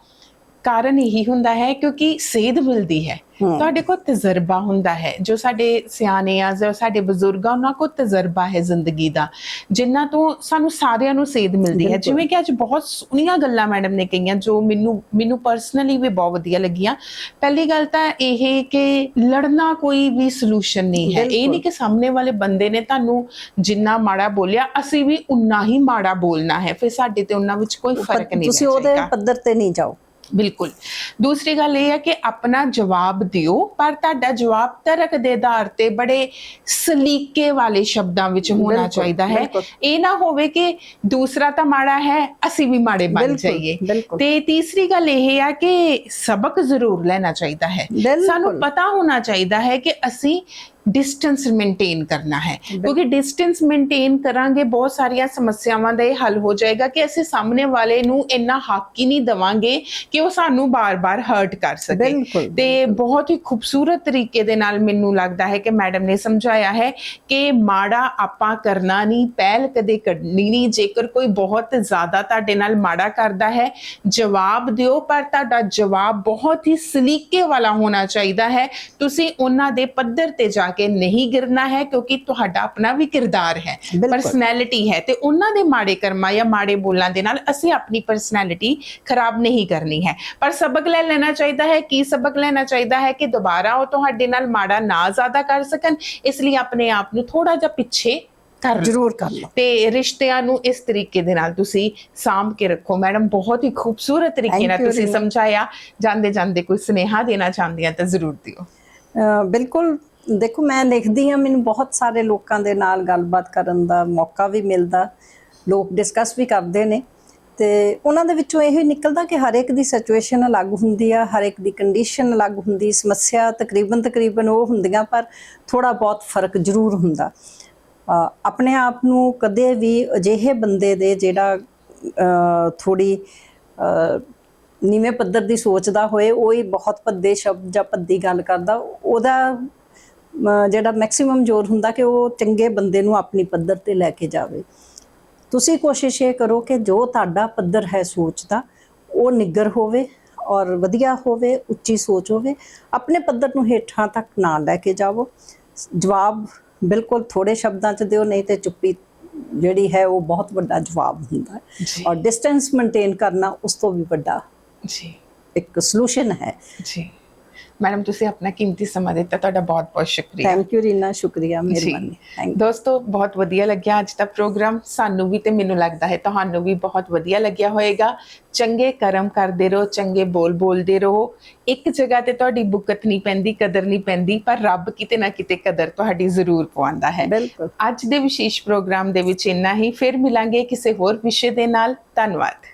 ਕਾਰਨ ਇਹੀ ਹੁੰਦਾ ਹੈ ਕਿਉਂਕਿ ਸੇਧ ਮਿਲਦੀ ਹੈ। ਤੁਹਾਡੇ ਕੋਲ ਤਜਰਬਾ ਹੁੰਦਾ ਹੈ। ਜੋ ਸਾਡੇ ਸਿਆਣੇ ਆ ਜੋ ਸਾਡੇ ਬਜ਼ੁਰਗਾਂ ਉਹਨਾਂ ਕੋਲ ਤਜਰਬਾ ਹੈ ਜ਼ਿੰਦਗੀ ਦਾ ਜਿਨ੍ਹਾਂ ਤੋਂ ਸਾਨੂੰ ਸਾਰਿਆਂ ਨੂੰ ਸੇਧ ਮਿਲਦੀ ਹੈ। ਜਿਵੇਂ ਕਿ ਅੱਜ ਬਹੁਤ ਸੋਹਣੀਆਂ ਗੱਲਾਂ ਮੈਡਮ ਨੇ ਕਹੀਆਂ ਜੋ ਮੈਨੂੰ ਮੈਨੂੰ ਪਰਸਨਲੀ ਵੀ ਬਹੁਤ ਵਧੀਆ ਲੱਗੀਆਂ। ਪਹਿਲੀ ਗੱਲ ਤਾਂ ਇਹ ਕਿ ਲੜਨਾ ਕੋਈ ਵੀ ਸੋਲੂਸ਼ਨ ਨਹੀਂ ਹੈ। ਇਹ ਨਹੀਂ ਕਿ ਸਾਹਮਣੇ ਵਾਲੇ ਬੰਦੇ ਨੇ ਤੁਹਾਨੂੰ ਜਿੰਨਾ ਮਾੜਾ ਬੋਲਿਆ ਅਸੀਂ ਵੀ ਉਨਾ ਹੀ ਮਾੜਾ ਬੋਲਣਾ ਹੈ। ਫਿਰ ਸਾਡੇ ਤੇ ਉਹਨਾਂ ਵਿੱਚ ਕੋਈ ਫ਼ਰਕ ਨਹੀਂ ਤੁਸੀਂ ਉਹਦੇ ਪੱਧਰ ਤੇ ਨਹੀਂ ਜਾਓ। ਬਿਲਕੁਲ ਦੂਸਰੀ ਗੱਲ ਇਹ ਹੈ ਕਿ ਆਪਣਾ ਜਵਾਬ ਦਿਓ ਪਰ ਤੁਹਾਡਾ ਜਵਾਬ ਤਰਕ ਦੇ ਆਧਾਰ ਤੇ ਬੜੇ ਸਲੀਕੇ ਵਾਲੇ ਸ਼ਬਦਾਂ ਵਿੱਚ ਹੋਣਾ ਬਿਲਕੁਲ, ਚਾਹੀਦਾ ਹੈ ਬਿਲਕੁਲ। ਇਹ ਨਾ ਹੋਵੇ ਕਿ ਦੂਸਰਾ ਤਾਂ ਮਾੜਾ ਹੈ ਅਸੀਂ ਵੀ ਮਾੜੇ ਬਣ ਬਿਲਕੁਲ, ਜਾਈਏ ਬਿਲਕੁਲ। ਤੇ ਤੀਸਰੀ ਗੱਲ ਇਹ ਹੈ ਕਿ ਸਬਕ ਜ਼ਰੂਰ ਲੈਣਾ ਚਾਹੀਦਾ ਹੈ ਬਿਲਕੁਲ। ਸਾਨੂੰ ਪਤਾ ਹੋਣਾ ਚਾਹੀਦਾ ਹੈ ਕਿ ਅਸੀਂ ਡਿਸਟੈਂਸ ਮੇਨਟੇਨ ਕਰਨਾ ਹੈ। ਕਿਉਂਕਿ ਡਿਸਟੈਂਸ ਮੇਨਟੇਨ ਕਰਾਂਗੇ ਬਹੁਤ ਸਾਰੀਆਂ ਸਮੱਸਿਆਵਾਂ ਦਾ ਇਹ ਹੱਲ ਹੋ ਜਾਏਗਾ ਕਿ ਅਸੀਂ ਸਾਹਮਣੇ ਵਾਲੇ ਨੂੰ ਇੰਨਾ ਹੱਕ ਹੀ ਨਹੀਂ ਦਵਾਂਗੇ ਕਿ ਉਹ ਸਾਨੂੰ ਬਾਰ-ਬਾਰ ਹਰਟ ਕਰ ਸਕੇ। ਤੇ ਬਹੁਤ ਹੀ ਖੂਬਸੂਰਤ ਤਰੀਕੇ ਦੇ ਨਾਲ ਮੈਨੂੰ ਲੱਗਦਾ ਹੈ ਕਿ ਮੈਡਮ ਨੇ ਸਮਝਾਇਆ ਹੈ ਕਿ ਮਾੜਾ ਆਪਾਂ ਕਰਨਾ ਨਹੀਂ ਪਹਿਲ ਕਦੇ ਕਰਨੀ ਨਹੀਂ। ਜੇਕਰ ਕੋਈ ਬਹੁਤ ਜ਼ਿਆਦਾ ਤੁਹਾਡੇ ਨਾਲ ਮਾੜਾ ਕਰਦਾ ਹੈ ਜਵਾਬ ਦਿਓ ਪਰ ਤੁਹਾਡਾ ਜਵਾਬ ਬਹੁਤ ਹੀ ਸਲੀਕੇ ਵਾਲਾ ਹੋਣਾ ਚਾਹੀਦਾ ਹੈ। ਤੁਸੀਂ ਉਹਨਾਂ ਦੇ ਪੱਧਰ ਤੇ ਜਾ ਕੇ ਨਹੀਂ ਗਿਰਨਾ ਹੈ ਕਿਉਂਕਿ ਤੁਹਾਡਾ ਆਪਣਾ ਵੀ ਕਿਰਦਾਰ ਹੈ। ਪਰਸਨੈਲਿਟੀ ਹੈ। ਤੇ ਉਹਨਾਂ ਦੇ ਮਾੜੇ ਕਰਮਾਂ ਜਾਂ ਮਾੜੇ ਬੋਲਾਂ ਦੇ ਨਾਲ ਅਸੀਂ ਆਪਣੀ ਪਰਸਨੈਲਿਟੀ ਖਰਾਬ ਨਹੀਂ ਕਰਨੀ ਹੈ। ਪਰ ਸਬਕ ਲੈ ਲੈਣਾ ਚਾਹੀਦਾ ਹੈ ਕੀ ਸਬਕ ਲੈਣਾ ਚਾਹੀਦਾ ਹੈ ਕਿ ਦੁਬਾਰਾ ਉਹ ਤੁਹਾਡੇ ਨਾਲ ਮਾੜਾ ਨਾ ਜ਼ਿਆਦਾ ਕਰ ਸਕਣ ਇਸ ਲਈ ਆਪਣੇ ਆਪ ਨੂੰ ਥੋੜਾ ਜਿਹਾ ਪਿੱਛੇ ਕਰ ਜ਼ਰੂਰ ਕਰ ਲਓ। ਤੇ ਰਿਸ਼ਤਿਆਂ ਨੂੰ ਇਸ ਤਰੀਕੇ ਦੇ ਨਾਲ ਤੁਸੀਂ ਸਾਂਭ ਕੇ ਰੱਖੋ। ਮੈਡਮ ਬਹੁਤ ਹੀ ਖੂਬਸੂਰਤ ਤਰੀਕੇ ਨਾਲ ਤੁਸੀਂ। ਸਮਝਾਇਆ। ਜਾਂਦੇ ਜਾਂਦੇ ਕੋਈ ਸੁਨੇਹਾ ਦੇਣਾ ਚਾਹੁੰਦੀਆਂ ਤਾਂ ਜ਼ਰੂਰ ਦਿਓ। ਬਿਲਕੁਲ ਦੇਖੋ, ਮੈਂ ਲਿਖਦੀ ਹਾਂ, ਮੈਨੂੰ ਬਹੁਤ ਸਾਰੇ ਲੋਕਾਂ ਦੇ ਨਾਲ ਗੱਲਬਾਤ ਕਰਨ ਦਾ ਮੌਕਾ ਵੀ ਮਿਲਦਾ। ਲੋਕ ਡਿਸਕਸ ਵੀ ਕਰਦੇ ਨੇ। ਤੇ ਉਹਨਾਂ ਦੇ ਵਿੱਚੋਂ ਇਹੋ ਹੀ ਨਿਕਲਦਾ ਕਿ ਹਰ ਇੱਕ ਦੀ ਸਿਚੁਏਸ਼ਨ ਅਲੱਗ ਹੁੰਦੀ ਆ, ਹਰ ਇੱਕ ਦੀ ਕੰਡੀਸ਼ਨ ਅਲੱਗ ਹੁੰਦੀ, ਸਮੱਸਿਆ ਤਕਰੀਬਨ ਤਕਰੀਬਨ ਉਹ ਹੁੰਦੀਆਂ, ਪਰ ਥੋੜਾ ਬਹੁਤ ਫ਼ਰਕ ਜ਼ਰੂਰ ਹੁੰਦਾ। ਆਪਣੇ ਆਪ ਨੂੰ ਕਦੇ ਵੀ ਅਜਿਹੇ ਬੰਦੇ ਦੇ ਜਿਹੜਾ ਥੋੜੀ ਨੀਵੇਂ ਪੱਧਰ ਦੀ ਸੋਚਦਾ ਹੋਏ, ਉਹ ਹੀ ਬਹੁਤ ਭੱਦੇ ਸ਼ਬਦ ਜਾਂ ਭੱਦੀ ਗੱਲ ਕਰਦਾ, ਉਹਦਾ ਜਿਹੜਾ ਮੈਕਸਿਮਮ ਜ਼ੋਰ ਹੁੰਦਾ ਕਿ ਉਹ ਚੰਗੇ ਬੰਦੇ ਨੂੰ ਆਪਣੀ ਪੱਧਰ ਤੇ ਲੈ ਕੇ ਜਾਵੇ। ਤੁਸੀਂ ਕੋਸ਼ਿਸ਼ ਇਹ ਕਰੋ ਕਿ ਜੋ ਤੁਹਾਡਾ ਪੱਧਰ ਹੈ ਸੋਚ ਦਾ ਉਹ ਨਿੱਗਰ ਹੋਵੇ ਔਰ ਵਧੀਆ ਹੋਵੇ ਉੱਚੀ ਸੋਚ ਹੋਵੇ ਆਪਣੇ ਪੱਧਰ ਨੂੰ ਹੇਠਾਂ ਤੱਕ ਨਾ ਲੈ ਕੇ ਜਾਵੋ। ਜਵਾਬ ਬਿਲਕੁਲ ਥੋੜੇ ਸ਼ਬਦਾਂ ਚ ਦਿਓ ਨਹੀਂ ਤੇ ਚੁੱਪੀ ਜਿਹੜੀ ਹੈ ਉਹ ਬਹੁਤ ਵੱਡਾ ਜਵਾਬ ਹੁੰਦਾ ਹੈ। ਔਰ ਡਿਸਟੈਂਸ ਮੇਨਟੇਨ ਕਰਨਾ ਉਸ ਤੋਂ ਵੀ ਵੱਡਾ ਜੀ। ਇੱਕ ਸੋਲੂਸ਼ਨ ਹੈ। ਜੀ। ਮੈਡਮ ਤੁਸੀਂ ਆਪਣਾ ਕੀਮਤੀ ਸਮਾਂ ਦਿੱਤਾ ਤੁਹਾਡਾ ਬਹੁਤ ਬਹੁਤ ਸ਼ੁਕਰੀਆ। ਥੈਂਕ ਯੂ ਰੀਨਾ ਸ਼ੁਕਰੀਆ। ਮਿਹਰਬਾਨੀ। ਥੈਂਕ ਦੋਸਤੋ ਬਹੁਤ ਵਧੀਆ ਲੱਗਿਆ ਅੱਜ ਦਾ ਪ੍ਰੋਗਰਾਮ। ਸਾਨੂੰ ਵੀ ਤੇ ਮੈਨੂੰ ਲੱਗਦਾ ਹੈ ਤੁਹਾਨੂੰ ਵੀ ਬਹੁਤ ਵਧੀਆ ਲੱਗਿਆ ਹੋਵੇਗਾ ਚੰਗੇ ਕਰਮ ਕਰਦੇ ਰਹੋ ਚੰਗੇ ਬੋਲ ਬੋਲਦੇ ਰਹੋ। ਇੱਕ ਜਗ੍ਹਾ ਤੇ ਤੁਹਾਡੀ ਬੁਕਤ ਨਹੀਂ ਪੈਂਦੀ ਕਦਰ ਨਹੀਂ ਪੈਂਦੀ ਪਰ ਰੱਬ ਕਿਤੇ ਨਾ ਕਿਤੇ ਕਦਰ ਤੁਹਾਡੀ ਜ਼ਰੂਰ ਪਵਾਉਂਦਾ ਹੈ। ਬਿਲਕੁਲ। ਅੱਜ ਦੇ ਵਿਸ਼ੇਸ਼ ਪ੍ਰੋਗਰਾਮ ਦੇ ਵਿੱਚ ਇੰਨਾ ਹੀ। ਫਿਰ ਮਿਲਾਂਗੇ ਕਿਸੇ ਹੋਰ ਵਿਸ਼ੇ ਦੇ ਨਾਲ। ਧੰਨਵਾਦ।